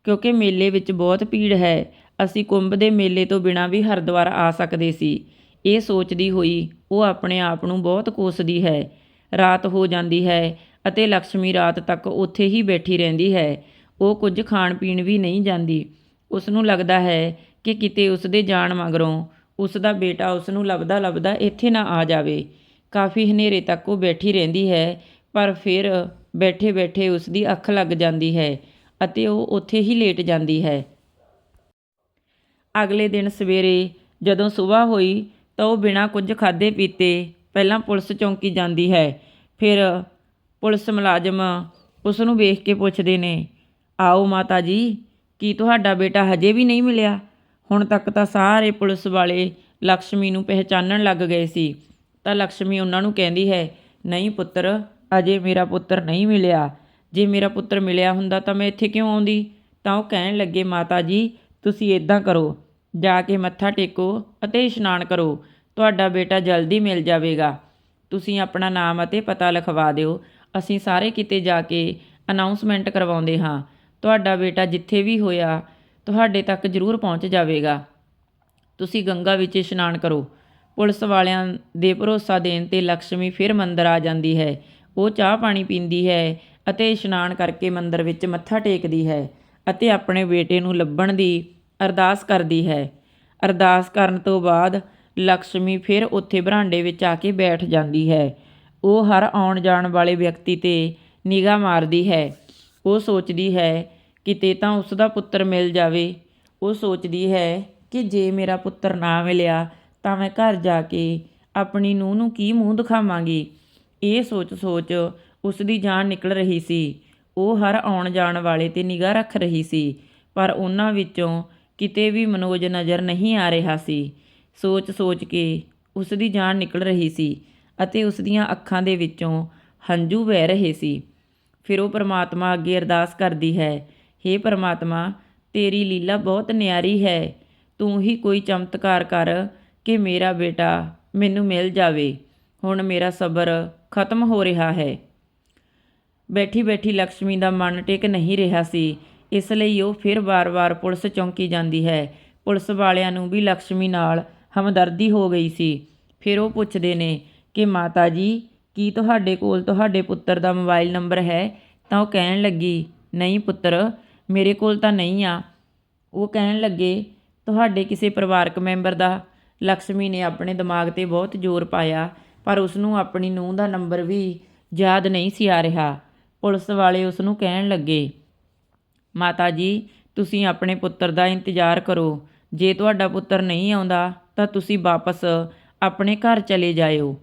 A: ਕਿਉਂਕਿ ਮੇਲੇ ਵਿੱਚ ਬਹੁਤ ਭੀੜ ਹੈ। ਅਸੀਂ ਕੁੰਭ ਦੇ ਮੇਲੇ ਤੋਂ ਬਿਨਾਂ ਵੀ ਹਰਿਦੁਆਰ ਆ ਸਕਦੇ ਸੀ। ਇਹ ਸੋਚਦੀ ਹੋਈ ਉਹ ਆਪਣੇ ਆਪ ਨੂੰ ਬਹੁਤ ਕੋਸਦੀ ਹੈ। ਰਾਤ ਹੋ ਜਾਂਦੀ ਹੈ ਅਤੇ ਲక్ష్ਮੀ ਰਾਤ ਤੱਕ ਉੱਥੇ ਹੀ ਬੈਠੀ ਰਹਿੰਦੀ ਹੈ। ਉਹ ਕੁਝ ਖਾਣ ਪੀਣ ਵੀ ਨਹੀਂ ਜਾਂਦੀ। ਉਸ ਨੂੰ ਲੱਗਦਾ ਹੈ ਕਿ ਕਿਤੇ ਉਸ ਦੇ ਜਾਣ ਮਗਰੋਂ ਉਸ ਦਾ ਬੇਟਾ ਉਸ ਨੂੰ ਲੱਭਦਾ ਲੱਭਦਾ ਇੱਥੇ ਨਾ ਆ ਜਾਵੇ। ਕਾਫੀ ਹਨੇਰੇ ਤੱਕ ਉਹ ਬੈਠੀ ਰਹਿੰਦੀ ਹੈ, ਪਰ ਫਿਰ ਬੈਠੇ ਬੈਠੇ ਉਸ ਦੀ ਅੱਖ ਲੱਗ ਜਾਂਦੀ ਹੈ ਅਤੇ ਉਹ ਉੱਥੇ ਹੀ ਲੇਟ ਜਾਂਦੀ ਹੈ। ਅਗਲੇ ਦਿਨ ਸਵੇਰੇ ਜਦੋਂ ਸੁਬਾਹ ਹੋਈ ਤਾਂ ਉਹ ਬਿਨਾਂ ਕੁਝ ਖਾਦੇ ਪੀਤੇ ਪਹਿਲਾਂ ਪੁਲਿਸ ਚੌਂਕੀ ਜਾਂਦੀ ਹੈ। ਫਿਰ ਪੁਲਿਸ ਮੁਲਾਜ਼ਮ ਉਸ ਨੂੰ ਵੇਖ ਕੇ ਪੁੱਛਦੇ ਨੇ, ਆਓ ਮਾਤਾ ਜੀ, ਕੀ ਤੁਹਾਡਾ ਬੇਟਾ ਹਜੇ ਵੀ ਨਹੀਂ ਮਿਲਿਆ? ਹੁਣ ਤੱਕ ਤਾਂ ਸਾਰੇ ਪੁਲਿਸ ਵਾਲੇ ਲక్ష్ਮੀ ਨੂੰ ਪਹਿਚਾਨਣ ਲੱਗ ਗਏ ਸੀ। ਤਾਂ ਲక్ష్ਮੀ ਉਹਨਾਂ ਨੂੰ ਕਹਿੰਦੀ ਹੈ, ਨਹੀਂ ਪੁੱਤਰ, ਅਜੇ ਮੇਰਾ ਪੁੱਤਰ ਨਹੀਂ ਮਿਲਿਆ। ਜੇ ਮੇਰਾ ਪੁੱਤਰ ਮਿਲਿਆ ਹੁੰਦਾ ਤਾਂ ਮੈਂ ਇੱਥੇ ਕਿਉਂ ਆਉਂਦੀ? ਤਾਂ ਉਹ ਕਹਿਣ ਲੱਗੇ, ਮਾਤਾ ਜੀ ਤੁਸੀਂ ਇਦਾਂ ਕਰੋ, ਜਾ ਕੇ ਮੱਥਾ ਟੇਕੋ ਅਤੇ ਇਸ਼ਨਾਨ ਕਰੋ। ਤੁਹਾਡਾ ਬੇਟਾ ਜਲਦੀ ਮਿਲ ਜਾਵੇਗਾ। ਤੁਸੀਂ ਆਪਣਾ ਨਾਮ ਅਤੇ ਪਤਾ ਲਿਖਵਾ ਦਿਓ। ਅਸੀਂ ਸਾਰੇ ਕਿਤੇ ਜਾ ਕੇ ਅਨਾਉਂਸਮੈਂਟ ਕਰਵਾਉਂਦੇ ਹਾਂ। ਤੁਹਾਡਾ ਬੇਟਾ ਜਿੱਥੇ ਵੀ ਹੋਇਆ, ਤੁਹਾਡੇ ਤੱਕ ਜ਼ਰੂਰ ਪਹੁੰਚ ਜਾਵੇਗਾ। ਤੁਸੀਂ ਗੰਗਾ ਵਿੱਚ ਇਸ਼ਨਾਨ ਕਰੋ। ਪੁਲਿਸ ਵਾਲਿਆਂ ਦੇ ਭਰੋਸਾ ਦੇਣ ਤੇ ਲక్ష్ਮੀ ਫਿਰ ਮੰਦਰ ਆ ਜਾਂਦੀ ਹੈ। ਉਹ ਚਾਹ ਪਾਣੀ ਪੀਂਦੀ ਹੈ ਅਤੇ ਇਸ਼ਨਾਨ ਕਰਕੇ ਮੰਦਰ ਵਿੱਚ ਮੱਥਾ ਟੇਕਦੀ ਹੈ। ਅਤੇ ਆਪਣੇ ਬੇਟੇ ਨੂੰ ਲੱਭਣ ਦੀ ਅਰਦਾਸ ਕਰਦੀ ਹੈ। ਅਰਦਾਸ ਕਰਨ ਤੋਂ ਬਾਅਦ ਲక్ష్ਮੀ ਫਿਰ ਉੱਥੇ ਬਰਾਂਡੇ ਵਿੱਚ ਆ ਕੇ ਬੈਠ ਜਾਂਦੀ ਹੈ। ਉਹ ਹਰ ਆਉਣ ਜਾਣ ਵਾਲੇ ਵਿਅਕਤੀ ਤੇ ਨਿਗਾਹ ਮਾਰਦੀ ਹੈ। ਉਹ ਸੋਚਦੀ ਹੈ ਕਿਤੇ ਤਾਂ ਉਸ ਦਾ ਪੁੱਤਰ ਮਿਲ ਜਾਵੇ। ਉਹ ਸੋਚਦੀ ਹੈ ਕਿ ਜੇ ਮੇਰਾ ਪੁੱਤਰ ਨਾ ਮਿਲਿਆ ਤਾਂ ਮੈਂ ਘਰ ਜਾ ਕੇ ਆਪਣੀ ਨੂੰਹ ਨੂੰ ਕੀ ਮੂੰਹ ਦਿਖਾਵਾਂਗੀ। ਇਹ ਸੋਚ-ਸੋਚ ਉਸ ਦੀ ਜਾਨ ਨਿਕਲ ਰਹੀ ਸੀ। ਉਹ ਹਰ ਆਉਣ ਜਾਣ ਵਾਲੇ ਤੇ ਨਿਗਾਹ ਰੱਖ ਰਹੀ ਸੀ, ਪਰ ਉਹਨਾਂ ਵਿੱਚੋਂ ਕਿਤੇ ਵੀ ਮਨੋਜ ਨਜ਼ਰ ਨਹੀਂ ਆ ਰਿਹਾ ਸੀ। ਸੋਚ-ਸੋਚ ਕੇ ਉਸ ਦੀ ਜਾਨ ਨਿਕਲ ਰਹੀ ਸੀ ਅਤੇ ਉਸ ਦੀਆਂ ਅੱਖਾਂ ਦੇ ਵਿੱਚੋਂ ਹੰਝੂ ਵਹਿ ਰਹੇ ਸੀ। ਫਿਰ ਉਹ ਪ੍ਰਮਾਤਮਾ ਅੱਗੇ ਅਰਦਾਸ ਕਰਦੀ ਹੈ हे ਪ੍ਰਮਾਤਮਾ, ਤੇਰੀ ਲੀਲਾ ਬਹੁਤ ਨਿਆਰੀ ਹੈ। ਤੂੰ ਹੀ ਕੋਈ ਚਮਤਕਾਰ ਕਰ ਕਿ ਮੇਰਾ ਬੇਟਾ ਮੈਨੂੰ ਮਿਲ ਜਾਵੇ। ਹੁਣ ਮੇਰਾ ਸਬਰ ਖਤਮ ਹੋ ਰਿਹਾ ਹੈ। ਬੈਠੀ-ਬੈਠੀ ਲక్ష్ਮੀ ਦਾ ਮਨ ਟਿਕ ਨਹੀਂ ਰਿਹਾ ਸੀ। ਇਸ ਲਈ ਉਹ ਫਿਰ ਵਾਰ-ਵਾਰ ਪੁਲਿਸ ਚੌਂਕੀ ਜਾਂਦੀ ਹੈ। ਪੁਲਿਸ ਵਾਲਿਆਂ ਨੂੰ ਵੀ ਲక్ష్ਮੀ ਨਾਲ ਹਮਦਰਦੀ ਹੋ ਗਈ ਸੀ। ਫਿਰ ਉਹ ਪੁੱਛਦੇ ਨੇ ਕਿ, ਮਾਤਾ ਜੀ, ਕੀ ਤੁਹਾਡੇ ਕੋਲ ਤੁਹਾਡੇ ਪੁੱਤਰ ਦਾ ਮੋਬਾਈਲ ਨੰਬਰ ਹੈ? ਤਾਂ ਉਹ ਕਹਿਣ ਲੱਗੀ, ਨਹੀਂ ਪੁੱਤਰ, ਮੇਰੇ ਕੋਲ ਤਾਂ ਨਹੀਂ ਆ। ਉਹ ਕਹਿਣ ਲੱਗੇ, ਤੁਹਾਡੇ ਕਿਸੇ ਪਰਿਵਾਰਕ ਮੈਂਬਰ ਦਾ? ਲక్ష్ਮੀ ਨੇ ਆਪਣੇ ਦਿਮਾਗ ਤੇ ਬਹੁਤ ਜ਼ੋਰ ਪਾਇਆ, ਪਰ ਉਸ ਨੂੰ ਆਪਣੀ ਨੂੰਹ ਦਾ ਨੰਬਰ ਵੀ ਯਾਦ ਨਹੀਂ ਸੀ ਆ ਰਿਹਾ। ਪੁਲਿਸ ਵਾਲੇ ਉਸ ਨੂੰ ਕਹਿਣ ਲੱਗੇ, ਮਾਤਾ ਜੀ, ਤੁਸੀਂ ਆਪਣੇ ਪੁੱਤਰ ਦਾ ਇੰਤਜ਼ਾਰ ਕਰੋ। ਜੇ ਤੁਹਾਡਾ ਪੁੱਤਰ ਨਹੀਂ ਆਉਂਦਾ, ਤਾਂ ਤੁਸੀਂ ਵਾਪਸ ਆਪਣੇ ਘਰ ਚਲੇ ਜਾਇਓ।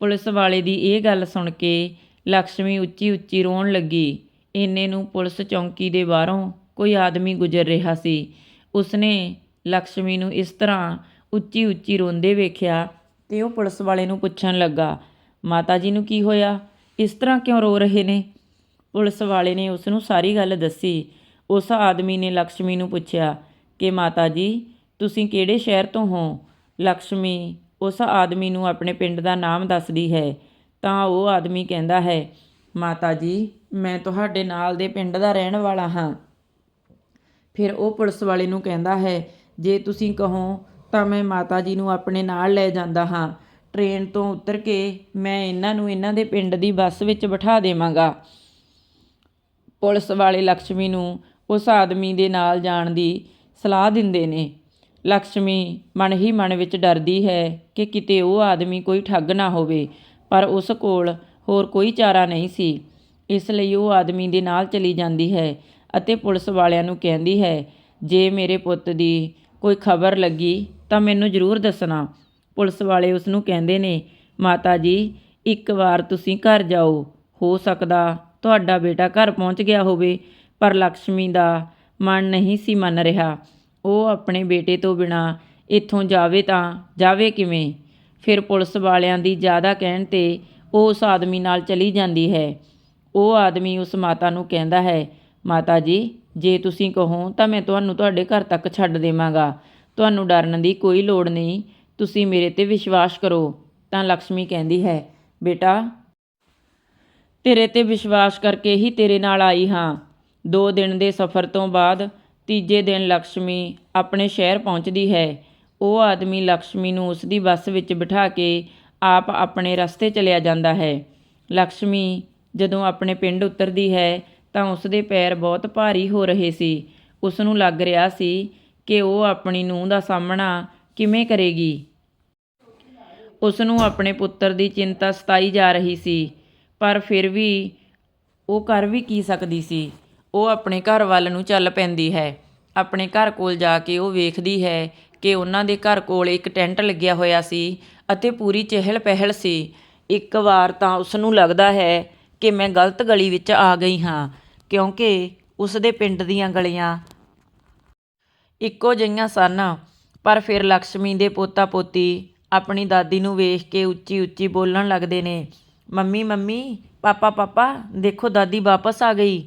A: ਪੁਲਿਸ ਵਾਲੇ ਦੀ ਇਹ ਗੱਲ ਸੁਣ ਕੇ ਲక్ష్ਮੀ ਉੱਚੀ ਉੱਚੀ ਰੋਣ ਲੱਗੀ। ਇੰਨੇ ਨੂੰ ਪੁਲਿਸ ਚੌਂਕੀ ਦੇ ਬਾਹਰੋਂ ਕੋਈ ਆਦਮੀ ਗੁਜ਼ਰ ਰਿਹਾ ਸੀ। ਉਸਨੇ ਲక్ష్ਮੀ ਨੂੰ ਇਸ ਤਰ੍ਹਾਂ ਉੱਚੀ ਉੱਚੀ ਰੋਂਦੇ ਵੇਖਿਆ ਤੇ ਉਹ ਪੁਲਿਸ ਵਾਲੇ ਨੂੰ ਪੁੱਛਣ ਲੱਗਾ, ਮਾਤਾ ਜੀ ਨੂੰ ਕੀ ਹੋਇਆ? ਇਸ ਤਰ੍ਹਾਂ ਕਿਉਂ ਰੋ ਰਹੇ ਨੇ? ਪੁਲਿਸ ਵਾਲੇ ਨੇ ਉਸ ਨੂੰ ਸਾਰੀ ਗੱਲ ਦੱਸੀ। ਉਸ ਆਦਮੀ ਨੇ ਲక్ష్ਮੀ ਨੂੰ ਪੁੱਛਿਆ ਕਿ, ਮਾਤਾ ਜੀ, ਤੁਸੀਂ ਕਿਹੜੇ ਸ਼ਹਿਰ ਤੋਂ ਹੋ? ਲక్ష్ਮੀ ਉਸ ਆਦਮੀ ਨੂੰ ਆਪਣੇ ਪਿੰਡ ਦਾ ਨਾਮ ਦੱਸਦੀ ਹੈ। ਤਾਂ ਉਹ ਆਦਮੀ ਕਹਿੰਦਾ ਹੈ, ਮਾਤਾ ਜੀ, ਮੈਂ ਤੁਹਾਡੇ ਨਾਲ ਦੇ ਪਿੰਡ ਦਾ ਰਹਿਣ ਵਾਲਾ ਹਾਂ। ਫਿਰ ਉਹ ਪੁਲਿਸ ਵਾਲੇ ਨੂੰ ਕਹਿੰਦਾ ਹੈ, ਜੇ ਤੁਸੀਂ ਕਹੋ ਤਾਂ ਮੈਂ ਮਾਤਾ ਜੀ ਨੂੰ ਆਪਣੇ ਨਾਲ ਲੈ ਜਾਂਦਾ ਹਾਂ। ਟ੍ਰੇਨ ਤੋਂ ਉਤਰ ਕੇ ਮੈਂ ਇਹਨਾਂ ਨੂੰ ਇਹਨਾਂ ਦੇ ਪਿੰਡ ਦੀ ਬੱਸ ਵਿੱਚ ਬਿਠਾ ਦੇਵਾਂਗਾ। ਪੁਲਿਸ ਵਾਲੇ ਲక్ష్ਮੀ ਨੂੰ ਉਸ ਆਦਮੀ ਦੇ ਨਾਲ ਜਾਣ ਦੀ ਸਲਾਹ ਦਿੰਦੇ ਨੇ। ਲక్ష్ਮੀ ਮਨ ਹੀ ਮਨ ਵਿੱਚ ਡਰਦੀ ਹੈ ਕਿ ਕਿਤੇ ਉਹ ਆਦਮੀ ਕੋਈ ਠੱਗ ਨਾ ਹੋਵੇ, ਪਰ ਉਸ ਕੋਲ ਹੋਰ ਕੋਈ ਚਾਰਾ ਨਹੀਂ ਸੀ। ਇਸ ਲਈ ਉਹ ਆਦਮੀ ਦੇ ਨਾਲ ਚਲੀ ਜਾਂਦੀ ਹੈ ਅਤੇ ਪੁਲਿਸ ਵਾਲਿਆਂ ਨੂੰ ਕਹਿੰਦੀ ਹੈ, ਜੇ ਮੇਰੇ ਪੁੱਤ ਦੀ ਕੋਈ ਖਬਰ ਲੱਗੀ ਤਾਂ ਮੈਨੂੰ ਜ਼ਰੂਰ ਦੱਸਣਾ। ਪੁਲਿਸ ਵਾਲੇ ਉਸ ਨੂੰ ਕਹਿੰਦੇ ਨੇ, ਮਾਤਾ ਜੀ, ਇੱਕ ਵਾਰ ਤੁਸੀਂ ਘਰ ਜਾਓ। ਹੋ ਸਕਦਾ ਤੁਹਾਡਾ ਬੇਟਾ ਘਰ ਪਹੁੰਚ ਗਿਆ ਹੋਵੇ, ਪਰ ਲక్ష్ਮੀ ਦਾ ਮਨ ਨਹੀਂ ਸੀ ਮੰਨ ਰਿਹਾ। ਉਹ ਆਪਣੇ ਬੇਟੇ ਤੋਂ ਬਿਨਾ ਇੱਥੋਂ ਜਾਵੇ ਤਾਂ ਜਾਵੇ ਕਿਵੇਂ? ਫਿਰ ਪੁਲਿਸ ਵਾਲਿਆਂ ਦੀ ਜ਼ਿਆਦਾ ਕਹਿਣ ਤੇ ਉਹ ਉਸ ਆਦਮੀ ਨਾਲ ਚਲੀ ਜਾਂਦੀ ਹੈ। ਉਹ ਆਦਮੀ ਉਸ ਮਾਤਾ ਨੂੰ ਕਹਿੰਦਾ ਹੈ, ਮਾਤਾ ਜੀ, ਜੇ ਤੁਸੀਂ ਕਹੋ ਤਾਂ ਮੈਂ ਤੁਹਾਨੂੰ ਤੁਹਾਡੇ ਘਰ ਤੱਕ ਛੱਡ ਦੇਵਾਂਗਾ। ਤੁਹਾਨੂੰ ਡਰਨ ਦੀ ਕੋਈ ਲੋੜ ਨਹੀਂ। ਤੁਸੀਂ ਮੇਰੇ ਤੇ ਵਿਸ਼ਵਾਸ ਕਰੋ, ਤਾਂ ਲక్ష్ਮੀ ਕਹਿੰਦੀ ਹੈ, ਬੇਟਾ, ਤੇਰੇ ਤੇ ਵਿਸ਼ਵਾਸ ਕਰਕੇ ਹੀ ਤੇਰੇ ਨਾਲ ਆਈ ਹਾਂ। ਦੋ ਦਿਨ ਦੇ ਸਫ਼ਰ ਤੋਂ ਬਾਅਦ ਤੀਜੇ ਦਿਨ ਲక్ష్ਮੀ ਆਪਣੇ ਸ਼ਹਿਰ ਪਹੁੰਚਦੀ ਹੈ। ਉਹ ਆਦਮੀ ਲక్ష్ਮੀ ਨੂੰ ਉਸ ਦੀ ਬੱਸ ਵਿੱਚ ਬਿਠਾ ਕੇ ਆਪ ਆਪਣੇ ਰਸਤੇ ਚਲਿਆ ਜਾਂਦਾ ਹੈ। ਲక్ష్ਮੀ ਜਦੋਂ ਆਪਣੇ ਪਿੰਡ ਉਤਰਦੀ ਹੈ, ਤਾਂ ਉਸ ਦੇ ਪੈਰ ਬਹੁਤ ਭਾਰੀ ਹੋ ਰਹੇ ਸੀ। ਉਸ ਨੂੰ ਲੱਗ ਰਿਹਾ ਸੀ ਕਿ ਉਹ ਆਪਣੀ ਨੂੰਹ ਦਾ ਸਾਹਮਣਾ ਕਿਵੇਂ ਕਰੇਗੀ? ਉਸ ਨੂੰ ਆਪਣੇ ਪੁੱਤਰ ਦੀ ਚਿੰਤਾ ਸਤਾਈ ਜਾ ਰਹੀ ਸੀ, ਪਰ ਫਿਰ ਵੀ ਉਹ ਕਰ ਵੀ ਕੀ ਸਕਦੀ ਸੀ? ਉਹ ਆਪਣੇ ਘਰ ਵੱਲ ਨੂੰ ਚੱਲ ਪੈਂਦੀ ਹੈ। ਆਪਣੇ ਘਰ ਕੋਲ ਜਾ ਕੇ ਉਹ ਵੇਖਦੀ ਹੈ ਕਿ ਉਹਨਾਂ ਦੇ ਘਰ ਕੋਲ ਇੱਕ ਟੈਂਟ ਲੱਗਿਆ ਹੋਇਆ ਸੀ ਅਤੇ ਪੂਰੀ ਚਹਿਲ ਪਹਿਲ ਸੀ। ਇੱਕ ਵਾਰ ਤਾਂ ਉਸ ਨੂੰ ਲੱਗਦਾ ਹੈ ਕਿ ਮੈਂ ਗਲਤ ਗਲੀ ਵਿੱਚ ਆ ਗਈ ਹਾਂ, ਕਿਉਂਕਿ ਉਸ ਦੇ ਪਿੰਡ ਦੀਆਂ ਗਲੀਆਂ ਇੱਕੋ ਜਿਹੀਆਂ ਸਨ। ਪਰ ਫਿਰ ਲక్ష్ਮੀ ਦੇ ਪੋਤਾ ਪੋਤੀ ਆਪਣੀ ਦਾਦੀ ਨੂੰ ਵੇਖ ਕੇ ਉੱਚੀ ਉੱਚੀ ਬੋਲਣ ਲੱਗਦੇ ਨੇ, ਮੰਮੀ ਮੰਮੀ, ਪਾਪਾ ਪਾਪਾ, ਦੇਖੋ ਦਾਦੀ ਵਾਪਸ ਆ ਗਈ।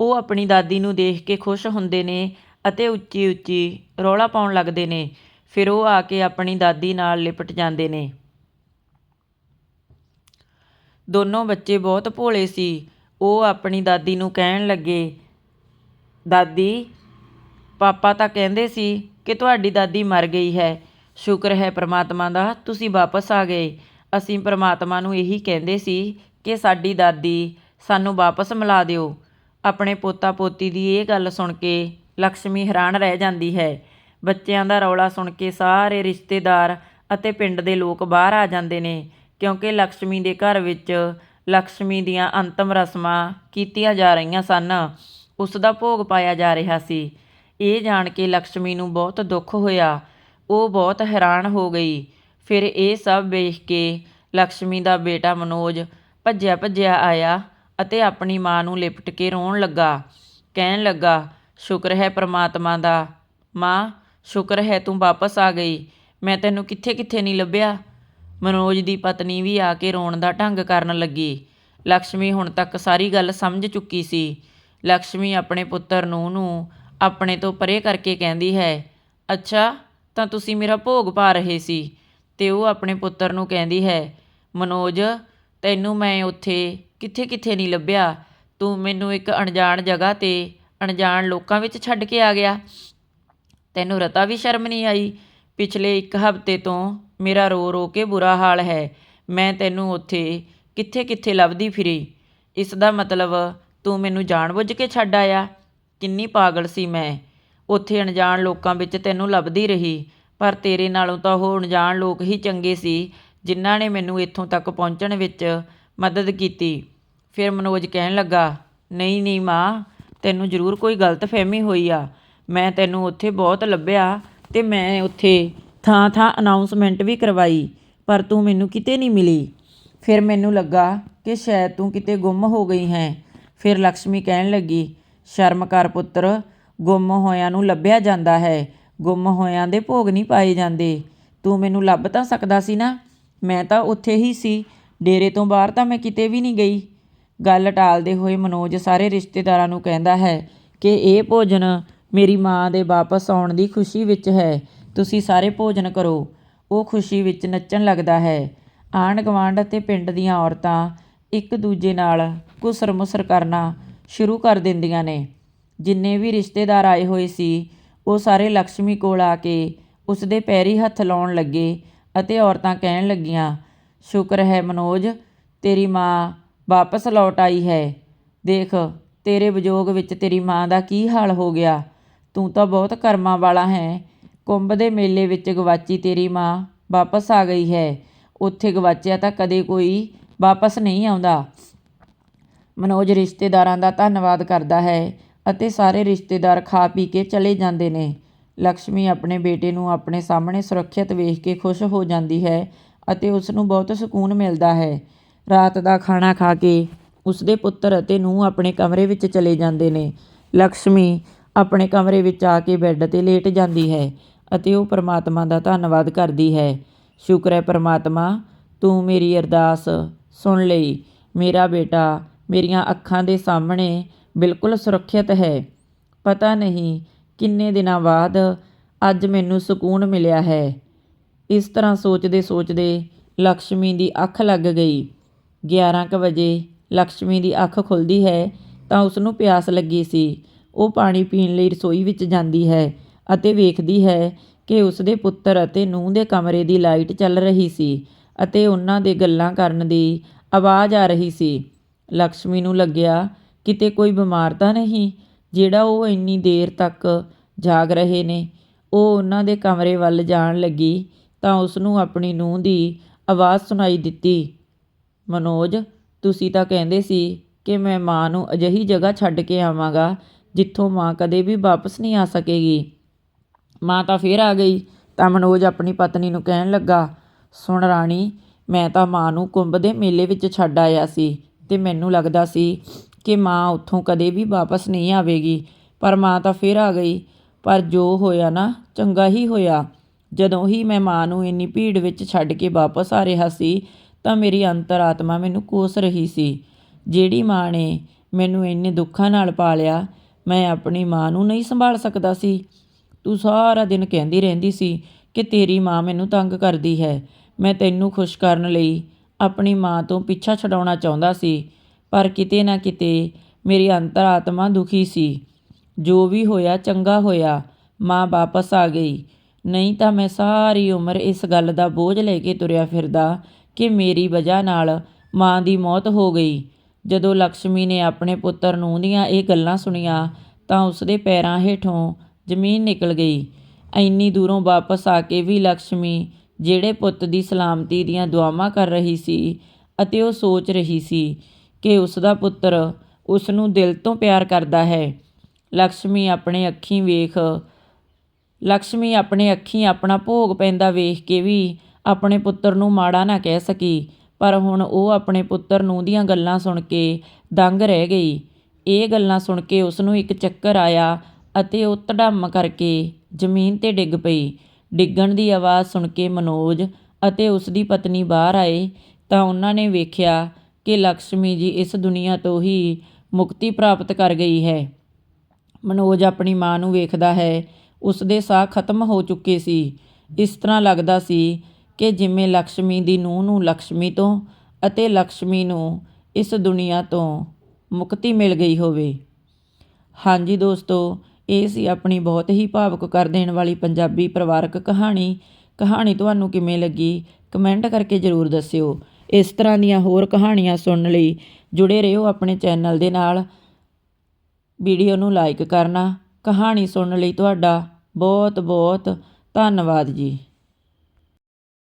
A: ਉਹ ਆਪਣੀ ਦਾਦੀ ਨੂੰ ਦੇਖ ਕੇ ਖੁਸ਼ ਹੁੰਦੇ ਨੇ ਅਤੇ ਉੱਚੀ ਉੱਚੀ ਰੌਲਾ ਪਾਉਣ ਲੱਗਦੇ ਨੇ। ਫਿਰ ਉਹ ਆ ਕੇ ਆਪਣੀ ਦਾਦੀ ਨਾਲ ਲਿਪਟ ਜਾਂਦੇ ਨੇ। ਦੋਨੋਂ ਬੱਚੇ ਬਹੁਤ ਭੋਲੇ ਸੀ। ਉਹ ਆਪਣੀ ਦਾਦੀ ਨੂੰ ਕਹਿਣ ਲੱਗੇ, ਦਾਦੀ, ਪਾਪਾ ਤਾਂ ਕਹਿੰਦੇ ਸੀ ਕਿ ਤੁਹਾਡੀ ਦਾਦੀ ਮਰ ਗਈ ਹੈ। ਸ਼ੁਕਰ ਹੈ ਪ੍ਰਮਾਤਮਾ ਦਾ, ਤੁਸੀਂ ਵਾਪਸ ਆ ਗਏ। ਅਸੀਂ ਪ੍ਰਮਾਤਮਾ ਨੂੰ ਇਹੀ ਕਹਿੰਦੇ ਸੀ ਕਿ ਸਾਡੀ ਦਾਦੀ ਸਾਨੂੰ ਵਾਪਸ ਮਿਲਾ ਦਿਓ। ਆਪਣੇ ਪੋਤਾ ਪੋਤੀ ਦੀ ਇਹ ਗੱਲ ਸੁਣ ਕੇ ਲక్ష్ਮੀ ਹੈਰਾਨ ਰਹਿ ਜਾਂਦੀ ਹੈ। ਬੱਚਿਆਂ ਦਾ ਰੌਲਾ ਸੁਣ ਕੇ ਸਾਰੇ ਰਿਸ਼ਤੇਦਾਰ ਅਤੇ ਪਿੰਡ ਦੇ ਲੋਕ ਬਾਹਰ ਆ ਜਾਂਦੇ ਨੇ, ਕਿਉਂਕਿ ਲక్ష్ਮੀ ਦੇ ਘਰ ਵਿੱਚ ਲక్ష్ਮੀ ਦੀਆਂ ਅੰਤਮ ਰਸਮਾਂ ਕੀਤੀਆਂ ਜਾ ਰਹੀਆਂ ਸਨ। ਉਸ ਦਾ ਭੋਗ ਪਾਇਆ ਜਾ ਰਿਹਾ ਸੀ। ਇਹ ਜਾਣ ਕੇ ਲక్ష్ਮੀ ਨੂੰ ਬਹੁਤ ਦੁੱਖ ਹੋਇਆ। ਉਹ ਬਹੁਤ ਹੈਰਾਨ ਹੋ ਗਈ। ਫਿਰ ਇਹ ਸਭ ਵੇਖ ਕੇ ਲక్ష్ਮੀ ਦਾ ਬੇਟਾ ਮਨੋਜ ਭੱਜਿਆ ਭੱਜਿਆ ਆਇਆ ਅਤੇ ਆਪਣੀ ਮਾਂ ਨੂੰ ਲਿਪਟ ਕੇ ਰੋਣ ਲੱਗਾ। ਕਹਿਣ ਲੱਗਾ, ਸ਼ੁਕਰ ਹੈ ਪਰਮਾਤਮਾ ਦਾ। ਮਾਂ, ਸ਼ੁਕਰ ਹੈ ਤੂੰ ਵਾਪਸ ਆ ਗਈ। ਮੈਂ ਤੈਨੂੰ ਕਿੱਥੇ ਕਿੱਥੇ ਨਹੀਂ ਲੱਭਿਆ? ਮਨੋਜ ਦੀ ਪਤਨੀ ਵੀ ਆ ਕੇ ਰੋਣ ਦਾ ਢੰਗ ਕਰਨ ਲੱਗੀ। ਲక్ష్ਮੀ ਹੁਣ ਤੱਕ ਸਾਰੀ ਗੱਲ ਸਮਝ ਚੁੱਕੀ ਸੀ। ਲక్ష్ਮੀ ਆਪਣੇ ਪੁੱਤਰ ਨੂੰ ਨੂੰ ਆਪਣੇ ਤੋਂ ਪਰੇ ਕਰਕੇ ਕਹਿੰਦੀ ਹੈ, ਅੱਛਾ, ਤਾਂ ਤੁਸੀਂ ਮੇਰਾ ਭੋਗ ਪਾ ਰਹੇ ਸੀ। ਅਤੇ ਉਹ ਆਪਣੇ ਪੁੱਤਰ ਨੂੰ ਕਹਿੰਦੀ ਹੈ, ਮਨੋਜ, ਤੈਨੂੰ ਮੈਂ ਉੱਥੇ ਕਿੱਥੇ ਕਿੱਥੇ ਨਹੀਂ ਲੱਭਿਆ? ਤੂੰ ਮੈਨੂੰ ਇੱਕ ਅਣਜਾਣ ਜਗ੍ਹਾ ਤੇ ਅਣਜਾਣ ਲੋਕਾਂ ਵਿੱਚ ਛੱਡ ਕੇ ਆ ਗਿਆ। ਤੈਨੂੰ ਰਤਾ ਵੀ ਸ਼ਰਮ ਨਹੀਂ ਆਈ? ਪਿਛਲੇ ਇੱਕ ਹਫ਼ਤੇ ਤੋਂ ਮੇਰਾ ਰੋ ਰੋ ਕੇ ਬੁਰਾ ਹਾਲ ਹੈ। ਮੈਂ ਤੈਨੂੰ ਉੱਥੇ ਕਿੱਥੇ ਕਿੱਥੇ ਲੱਭਦੀ ਫਿਰੀ? ਇਸ ਦਾ ਮਤਲਬ ਤੂੰ ਮੈਨੂੰ ਜਾਣਬੁੱਝ ਕੇ ਛੱਡ ਆਇਆ। ਕਿੰਨੀ ਪਾਗਲ ਸੀ ਮੈਂ। ਉੱਥੇ ਅਣਜਾਣ ਲੋਕਾਂ ਵਿੱਚ ਤੈਨੂੰ ਲੱਭਦੀ ਰਹੀ, ਪਰ ਤੇਰੇ ਨਾਲੋਂ ਤਾਂ ਉਹ ਅਣਜਾਣ ਲੋਕ ਹੀ ਚੰਗੇ ਸੀ, ਜਿਨ੍ਹਾਂ ਨੇ ਮੈਨੂੰ ਇੱਥੋਂ ਤੱਕ ਪਹੁੰਚਣ ਵਿੱਚ ਮਦਦ ਕੀਤੀ। ਫਿਰ ਮਨੋਜ ਕਹਿਣ ਲੱਗਾ, ਨਹੀਂ ਨਹੀਂ ਮਾਂ, ਤੈਨੂੰ ਜ਼ਰੂਰ ਕੋਈ ਗਲਤਫਹਿਮੀ ਹੋਈ ਆ। ਮੈਂ ਤੈਨੂੰ ਉੱਥੇ ਬਹੁਤ ਲੱਭਿਆ ਤੇ ਮੈਂ ਉੱਥੇ ਥਾਂ ਥਾਂ ਅਨਾਉਂਸਮੈਂਟ ਵੀ ਕਰਵਾਈ, ਪਰ ਤੂੰ ਮੈਨੂੰ ਕਿਤੇ ਨਹੀਂ ਮਿਲੀ। ਫਿਰ ਮੈਨੂੰ ਲੱਗਾ ਕਿ ਸ਼ਾਇਦ ਤੂੰ ਕਿਤੇ ਗੁੰਮ ਹੋ ਗਈ ਹੈ। ਫਿਰ ਲక్ష్ਮੀ ਕਹਿਣ ਲੱਗੀ ਸ਼ਰਮ ਕਰ ਪੁੱਤਰ, ਗੁੰਮ ਹੋਇਆਂ ਨੂੰ ਲੱਭਿਆ ਜਾਂਦਾ ਹੈ। ਗੁੰਮ ਹੋਇਆਂ ਦੇ ਭੋਗ ਨਹੀਂ ਪਾਏ ਜਾਂਦੇ। ਤੂੰ ਮੈਨੂੰ ਲੱਭ ਤਾਂ ਸਕਦਾ ਸੀ ਨਾ? ਮੈਂ ਤਾਂ ਉੱਥੇ ਹੀ ਸੀ। ਡੇਰੇ ਤੋਂ ਬਾਹਰ ਤਾਂ ਮੈਂ ਕਿਤੇ ਵੀ ਨਹੀਂ ਗਈ। ਗੱਲ ਟਾਲਦੇ ਹੋਏ ਮਨੋਜ ਸਾਰੇ ਰਿਸ਼ਤੇਦਾਰਾਂ ਨੂੰ ਕਹਿੰਦਾ ਹੈ ਕਿ ਇਹ ਭੋਜਨ ਮੇਰੀ ਮਾਂ ਦੇ ਵਾਪਸ ਆਉਣ ਦੀ ਖੁਸ਼ੀ ਵਿੱਚ ਹੈ। ਤੁਸੀਂ ਸਾਰੇ ਭੋਜਨ ਕਰੋ। ਉਹ ਖੁਸ਼ੀ ਵਿੱਚ ਨੱਚਣ ਲੱਗਦਾ ਹੈ। ਆਂਢ ਗੁਆਂਢ ਅਤੇ ਪਿੰਡ ਦੀਆਂ ਔਰਤਾਂ ਇੱਕ ਦੂਜੇ ਨਾਲ ਘੁਸਰ ਮੁਸਰ ਕਰਨਾ ਸ਼ੁਰੂ ਕਰ ਦਿੰਦੀਆਂ ਨੇ। ਜਿੰਨੇ ਵੀ ਰਿਸ਼ਤੇਦਾਰ ਆਏ ਹੋਏ ਸੀ, ਉਹ ਸਾਰੇ ਲక్ష్ਮੀ ਕੋਲ ਆ ਕੇ ਉਸ ਦੇ ਪੈਰੀ ਹੱਥ ਲਾਉਣ ਲੱਗੇ ਅਤੇ ਔਰਤਾਂ ਕਹਿਣ ਲੱਗੀਆਂ, ਸ਼ੁਕਰ ਹੈ ਮਨੋਜ, ਤੇਰੀ ਮਾਂ ਵਾਪਸ ਲੌਟ ਆਈ ਹੈ। ਦੇਖ, ਤੇਰੇ ਵਿਜੋਗ ਵਿੱਚ ਤੇਰੀ ਮਾਂ ਦਾ ਕੀ ਹਾਲ ਹੋ ਗਿਆ? ਤੂੰ ਤਾਂ ਬਹੁਤ ਕਰਮਾਂ ਵਾਲਾ ਹੈ। ਕੁੰਭ ਦੇ ਮੇਲੇ ਵਿੱਚ ਗਵਾਚੀ ਤੇਰੀ ਮਾਂ ਵਾਪਸ ਆ ਗਈ ਹੈ। ਉੱਥੇ ਗਵਾਚਿਆ ਤਾਂ ਕਦੇ ਕੋਈ ਵਾਪਸ ਨਹੀਂ ਆਉਂਦਾ। ਮਨੋਜ ਰਿਸ਼ਤੇਦਾਰਾਂ ਦਾ ਧੰਨਵਾਦ ਕਰਦਾ ਹੈ ਅਤੇ ਸਾਰੇ ਰਿਸ਼ਤੇਦਾਰ ਖਾ ਪੀ ਕੇ ਚਲੇ ਜਾਂਦੇ ਨੇ। ਲక్ష్ਮੀ ਆਪਣੇ ਬੇਟੇ ਨੂੰ ਆਪਣੇ ਸਾਹਮਣੇ ਸੁਰੱਖਿਅਤ ਵੇਖ ਕੇ ਖੁਸ਼ ਹੋ ਜਾਂਦੀ ਹੈ ਅਤੇ ਉਸ ਨੂੰ ਬਹੁਤ ਸਕੂਨ ਮਿਲਦਾ ਹੈ। ਰਾਤ ਦਾ ਖਾਣਾ ਖਾ ਕੇ ਉਸ ਦੇ ਪੁੱਤਰ ਅਤੇ ਨੂੰਹ ਆਪਣੇ ਕਮਰੇ ਵਿੱਚ ਚਲੇ ਜਾਂਦੇ ਨੇ। ਲక్ష్ਮੀ ਆਪਣੇ ਕਮਰੇ ਵਿੱਚ ਆ ਕੇ ਬੈੱਡ ਤੇ ਲੇਟ ਜਾਂਦੀ ਹੈ ਅਤੇ ਉਹ ਪਰਮਾਤਮਾ ਦਾ ਧੰਨਵਾਦ ਕਰਦੀ ਹੈ। ਸ਼ੁਕਰ ਹੈ ਪਰਮਾਤਮਾ, ਤੂੰ ਮੇਰੀ ਅਰਦਾਸ ਸੁਣ ਲਈ। ਮੇਰਾ ਬੇਟਾ ਮੇਰੀਆਂ ਅੱਖਾਂ ਦੇ ਸਾਹਮਣੇ ਬਿਲਕੁਲ ਸੁਰੱਖਿਅਤ ਹੈ। ਪਤਾ ਨਹੀਂ ਕਿੰਨੇ ਦਿਨਾਂ ਬਾਅਦ ਅੱਜ ਮੈਨੂੰ ਸਕੂਨ ਮਿਲਿਆ ਹੈ। ਇਸ ਤਰ੍ਹਾਂ ਸੋਚਦੇ ਸੋਚਦੇ ਲక్ష్ਮੀ ਦੀ ਅੱਖ ਲੱਗ ਗਈ। 11:00 ਵਜੇ ਲక్ష్ਮੀ ਦੀ ਅੱਖ ਖੁੱਲਦੀ ਹੈ ਤਾਂ ਉਸ ਨੂੰ ਪਿਆਸ ਲੱਗੀ ਸੀ। ਉਹ ਪਾਣੀ ਪੀਣ ਲਈ ਰਸੋਈ ਵਿੱਚ ਜਾਂਦੀ ਹੈ ਅਤੇ ਵੇਖਦੀ ਹੈ ਕਿ ਉਸ ਦੇ ਪੁੱਤਰ ਅਤੇ ਨੂੰਹ ਦੇ ਕਮਰੇ ਦੀ ਲਾਈਟ ਚੱਲ ਰਹੀ ਸੀ ਅਤੇ ਉਹਨਾਂ ਦੇ ਗੱਲਾਂ ਕਰਨ ਦੀ ਆਵਾਜ਼ ਆ ਰਹੀ ਸੀ। ਲਕਸ਼ਮੀ ਨੂੰ ਲੱਗਿਆ, ਕਿਤੇ ਕੋਈ ਬਿਮਾਰ ਤਾਂ ਨਹੀਂ? ਜਿਹੜਾ ਉਹ ਇੰਨੀ ਦੇਰ ਤੱਕ ਜਾਗ ਰਹੇ ਨੇ, ਉਹ ਉਹਨਾਂ ਦੇ ਕਮਰੇ ਵੱਲ ਜਾਣ ਲੱਗੀ ਤਾਂ ਉਸ ਨੂੰ ਆਪਣੀ ਨੂੰਹ ਦੀ ਆਵਾਜ਼ ਸੁਣਾਈ ਦਿੱਤੀ, ਮਨੋਜ, ਤੁਸੀਂ ਤਾਂ ਕਹਿੰਦੇ ਸੀ ਕਿ ਮੈਂ ਮਾਂ ਨੂੰ ਅਜਿਹੀ ਜਗ੍ਹਾ ਛੱਡ ਕੇ ਆਵਾਂਗਾ ਜਿੱਥੋਂ ਮਾਂ ਕਦੇ ਵੀ ਵਾਪਸ ਨਹੀਂ ਆ ਸਕੇਗੀ। ਮਾਂ ਤਾਂ ਫੇਰ ਆ ਗਈ, ਤਾਂ ਮਨੋਜ ਆਪਣੀ ਪਤਨੀ ਨੂੰ ਕਹਿਣ ਲੱਗਾ, ਸੁਣ ਰਾਣੀ, ਮੈਂ ਤਾਂ ਮਾਂ ਨੂੰ ਕੁੰਭ ਦੇ ਮੇਲੇ ਵਿੱਚ ਛੱਡ ਆਇਆ ਸੀ। ਤੇ ਮੈਨੂੰ ਲੱਗਦਾ ਸੀ ਕਿ ਮਾਂ ਉੱਥੋਂ ਕਦੇ ਵੀ ਵਾਪਸ ਨਹੀਂ ਆਵੇਗੀ। ਪਰ ਮਾਂ ਤਾਂ ਫੇਰ ਆ ਗਈ। ਪਰ ਜੋ ਹੋਇਆ ਨਾ, ਚੰਗਾ ਹੀ ਹੋਇਆ। ਜਦੋਂ ਹੀ ਮੈਂ ਮਾਂ ਨੂੰ ਇੰਨੀ ਭੀੜ ਵਿੱਚ ਛੱਡ ਕੇ ਵਾਪਸ ਆ ਰਿਹਾ ਸੀ, ਤਾਂ ਮੇਰੀ ਅੰਤਰਾਤਮਾ ਮੈਨੂੰ ਕੋਸ ਰਹੀ ਸੀ। ਜਿਹੜੀ ਮਾਂ ਨੇ ਮੈਨੂੰ ਇੰਨੇ ਦੁੱਖਾਂ ਨਾਲ ਪਾਲਿਆ, ਮੈਂ ਆਪਣੀ ਮਾਂ ਨੂੰ ਨਹੀਂ ਸੰਭਾਲ ਸਕਦਾ ਸੀ। ਤੂੰ ਸਾਰਾ ਦਿਨ ਕਹਿੰਦੀ ਰਹਿੰਦੀ ਸੀ ਕਿ ਤੇਰੀ ਮਾਂ ਮੈਨੂੰ ਤੰਗ ਕਰਦੀ ਹੈ। ਮੈਂ ਤੈਨੂੰ ਖੁਸ਼ ਕਰਨ ਲਈ ਆਪਣੀ ਮਾਂ ਤੋਂ ਪਿੱਛਾ ਛਡਾਉਣਾ ਚਾਹੁੰਦਾ ਸੀ, ਪਰ ਕਿਤੇ ਨਾ ਕਿਤੇ ਮੇਰੀ ਅੰਤਰਾਤਮਾ ਦੁਖੀ ਸੀ। ਜੋ ਵੀ ਹੋਇਆ ਚੰਗਾ ਹੋਇਆ, ਮਾਂ ਵਾਪਸ ਆ ਗਈ। ਨਹੀਂ ਤਾਂ ਮੈਂ ਸਾਰੀ ਉਮਰ ਇਸ ਗੱਲ ਦਾ ਬੋਝ ਲੈ ਕੇ ਤੁਰਿਆ ਫਿਰਦਾ ਕਿ ਮੇਰੀ ਵਜ੍ਹਾ ਨਾਲ ਮਾਂ ਦੀ ਮੌਤ ਹੋ ਗਈ। ਜਦੋਂ ਲక్ష్ਮੀ ਨੇ ਆਪਣੇ ਪੁੱਤਰ ਨੂੰ ਦੀਆਂ ਇਹ ਗੱਲਾਂ ਸੁਣੀਆਂ, ਤਾਂ ਉਸਦੇ ਪੈਰਾਂ ਹੇਠੋਂ ਜ਼ਮੀਨ ਨਿਕਲ ਗਈ। ਇੰਨੀ ਦੂਰੋਂ ਵਾਪਸ ਆ ਕੇ ਵੀ ਲక్ష్ਮੀ ਜਿਹੜੇ ਪੁੱਤ ਦੀ ਸਲਾਮਤੀ ਦੀਆਂ ਦੁਆਵਾਂ ਕਰ ਰਹੀ ਸੀ ਅਤੇ ਉਹ ਸੋਚ ਰਹੀ ਸੀ ਕਿ ਉਸ ਦਾ ਪੁੱਤਰ ਉਸ ਨੂੰ ਦਿਲ ਤੋਂ ਪਿਆਰ ਕਰਦਾ ਹੈ। ਲక్ష్ਮੀ ਆਪਣੇ ਅੱਖੀਂ ਵੇਖ ਲక్ష్ਮੀ ਆਪਣੇ ਅੱਖੀਂ ਆਪਣਾ ਭੋਗ ਪੈਂਦਾ ਵੇਖ ਕੇ ਵੀ ਆਪਣੇ ਪੁੱਤਰ ਨੂੰ ਮਾੜਾ ਨਾ ਕਹਿ ਸਕੀ, ਪਰ ਹੁਣ ਉਹ ਆਪਣੇ ਪੁੱਤਰ ਨੂੰ ਦੀਆਂ ਗੱਲਾਂ ਸੁਣ ਕੇ ਦੰਗ ਰਹਿ ਗਈ। ਇਹ ਗੱਲਾਂ ਸੁਣ ਕੇ ਉਸ ਨੂੰ ਇੱਕ ਚੱਕਰ ਆਇਆ ਅਤੇ ਉਹ ਧੜਮ ਕਰਕੇ ਜ਼ਮੀਨ ਤੇ ਡਿੱਗ ਪਈ। ਡਿੱਗਣ ਦੀ ਆਵਾਜ਼ ਸੁਣ ਕੇ ਮਨੋਜ ਅਤੇ ਉਸ ਦੀ ਪਤਨੀ ਬਾਹਰ ਆਏ ਤਾਂ ਉਹਨਾਂ ਨੇ ਵੇਖਿਆ ਕਿ ਲਕਸ਼ਮੀ ਜੀ ਇਸ ਦੁਨੀਆ ਤੋਂ ਹੀ ਮੁਕਤੀ ਪ੍ਰਾਪਤ ਕਰ ਗਈ ਹੈ। ਮਨੋਜ ਆਪਣੀ ਮਾਂ ਨੂੰ ਵੇਖਦਾ ਹੈ। ਉਸ ਦੇ ਸਾਹ ਖਤਮ ਹੋ ਚੁੱਕੇ ਸੀ। ਇਸ ਤਰ੍ਹਾਂ ਲੱਗਦਾ ਸੀ ਕਿ ਜਿਵੇਂ ਲక్ష్ਮੀ ਦੀ ਨੂੰਹ ਨੂੰ ਲక్ష్ਮੀ ਤੋਂ ਅਤੇ ਲక్ష్ਮੀ ਨੂੰ ਇਸ ਦੁਨੀਆ ਤੋਂ ਮੁਕਤੀ ਮਿਲ ਗਈ ਹੋਵੇ। ਹਾਂਜੀ ਦੋਸਤੋ ਇਹ ਸੀ ਆਪਣੀ ਬਹੁਤ ਹੀ ਭਾਵੁਕ ਕਰ ਦੇਣ ਵਾਲੀ ਪੰਜਾਬੀ ਪਰਿਵਾਰਕ ਕਹਾਣੀ। ਕਹਾਣੀ ਤੁਹਾਨੂੰ ਕਿਵੇਂ ਲੱਗੀ? ਕਮੈਂਟ ਕਰਕੇ ਜ਼ਰੂਰ ਦੱਸਿਓ। ਇਸ ਤਰ੍ਹਾਂ ਦੀਆਂ ਹੋਰ ਕਹਾਣੀਆਂ ਸੁਣਨ ਲਈ ਜੁੜੇ ਰਹੋ ਆਪਣੇ ਚੈਨਲ ਦੇ ਨਾਲ। ਵੀਡੀਓ ਨੂੰ ਲਾਈਕ ਕਰਨਾ। ਕਹਾਣੀ ਸੁਣਨ ਲਈ ਤੁਹਾਡਾ ਬਹੁਤ ਬਹੁਤ ਧੰਨਵਾਦ ਜੀ।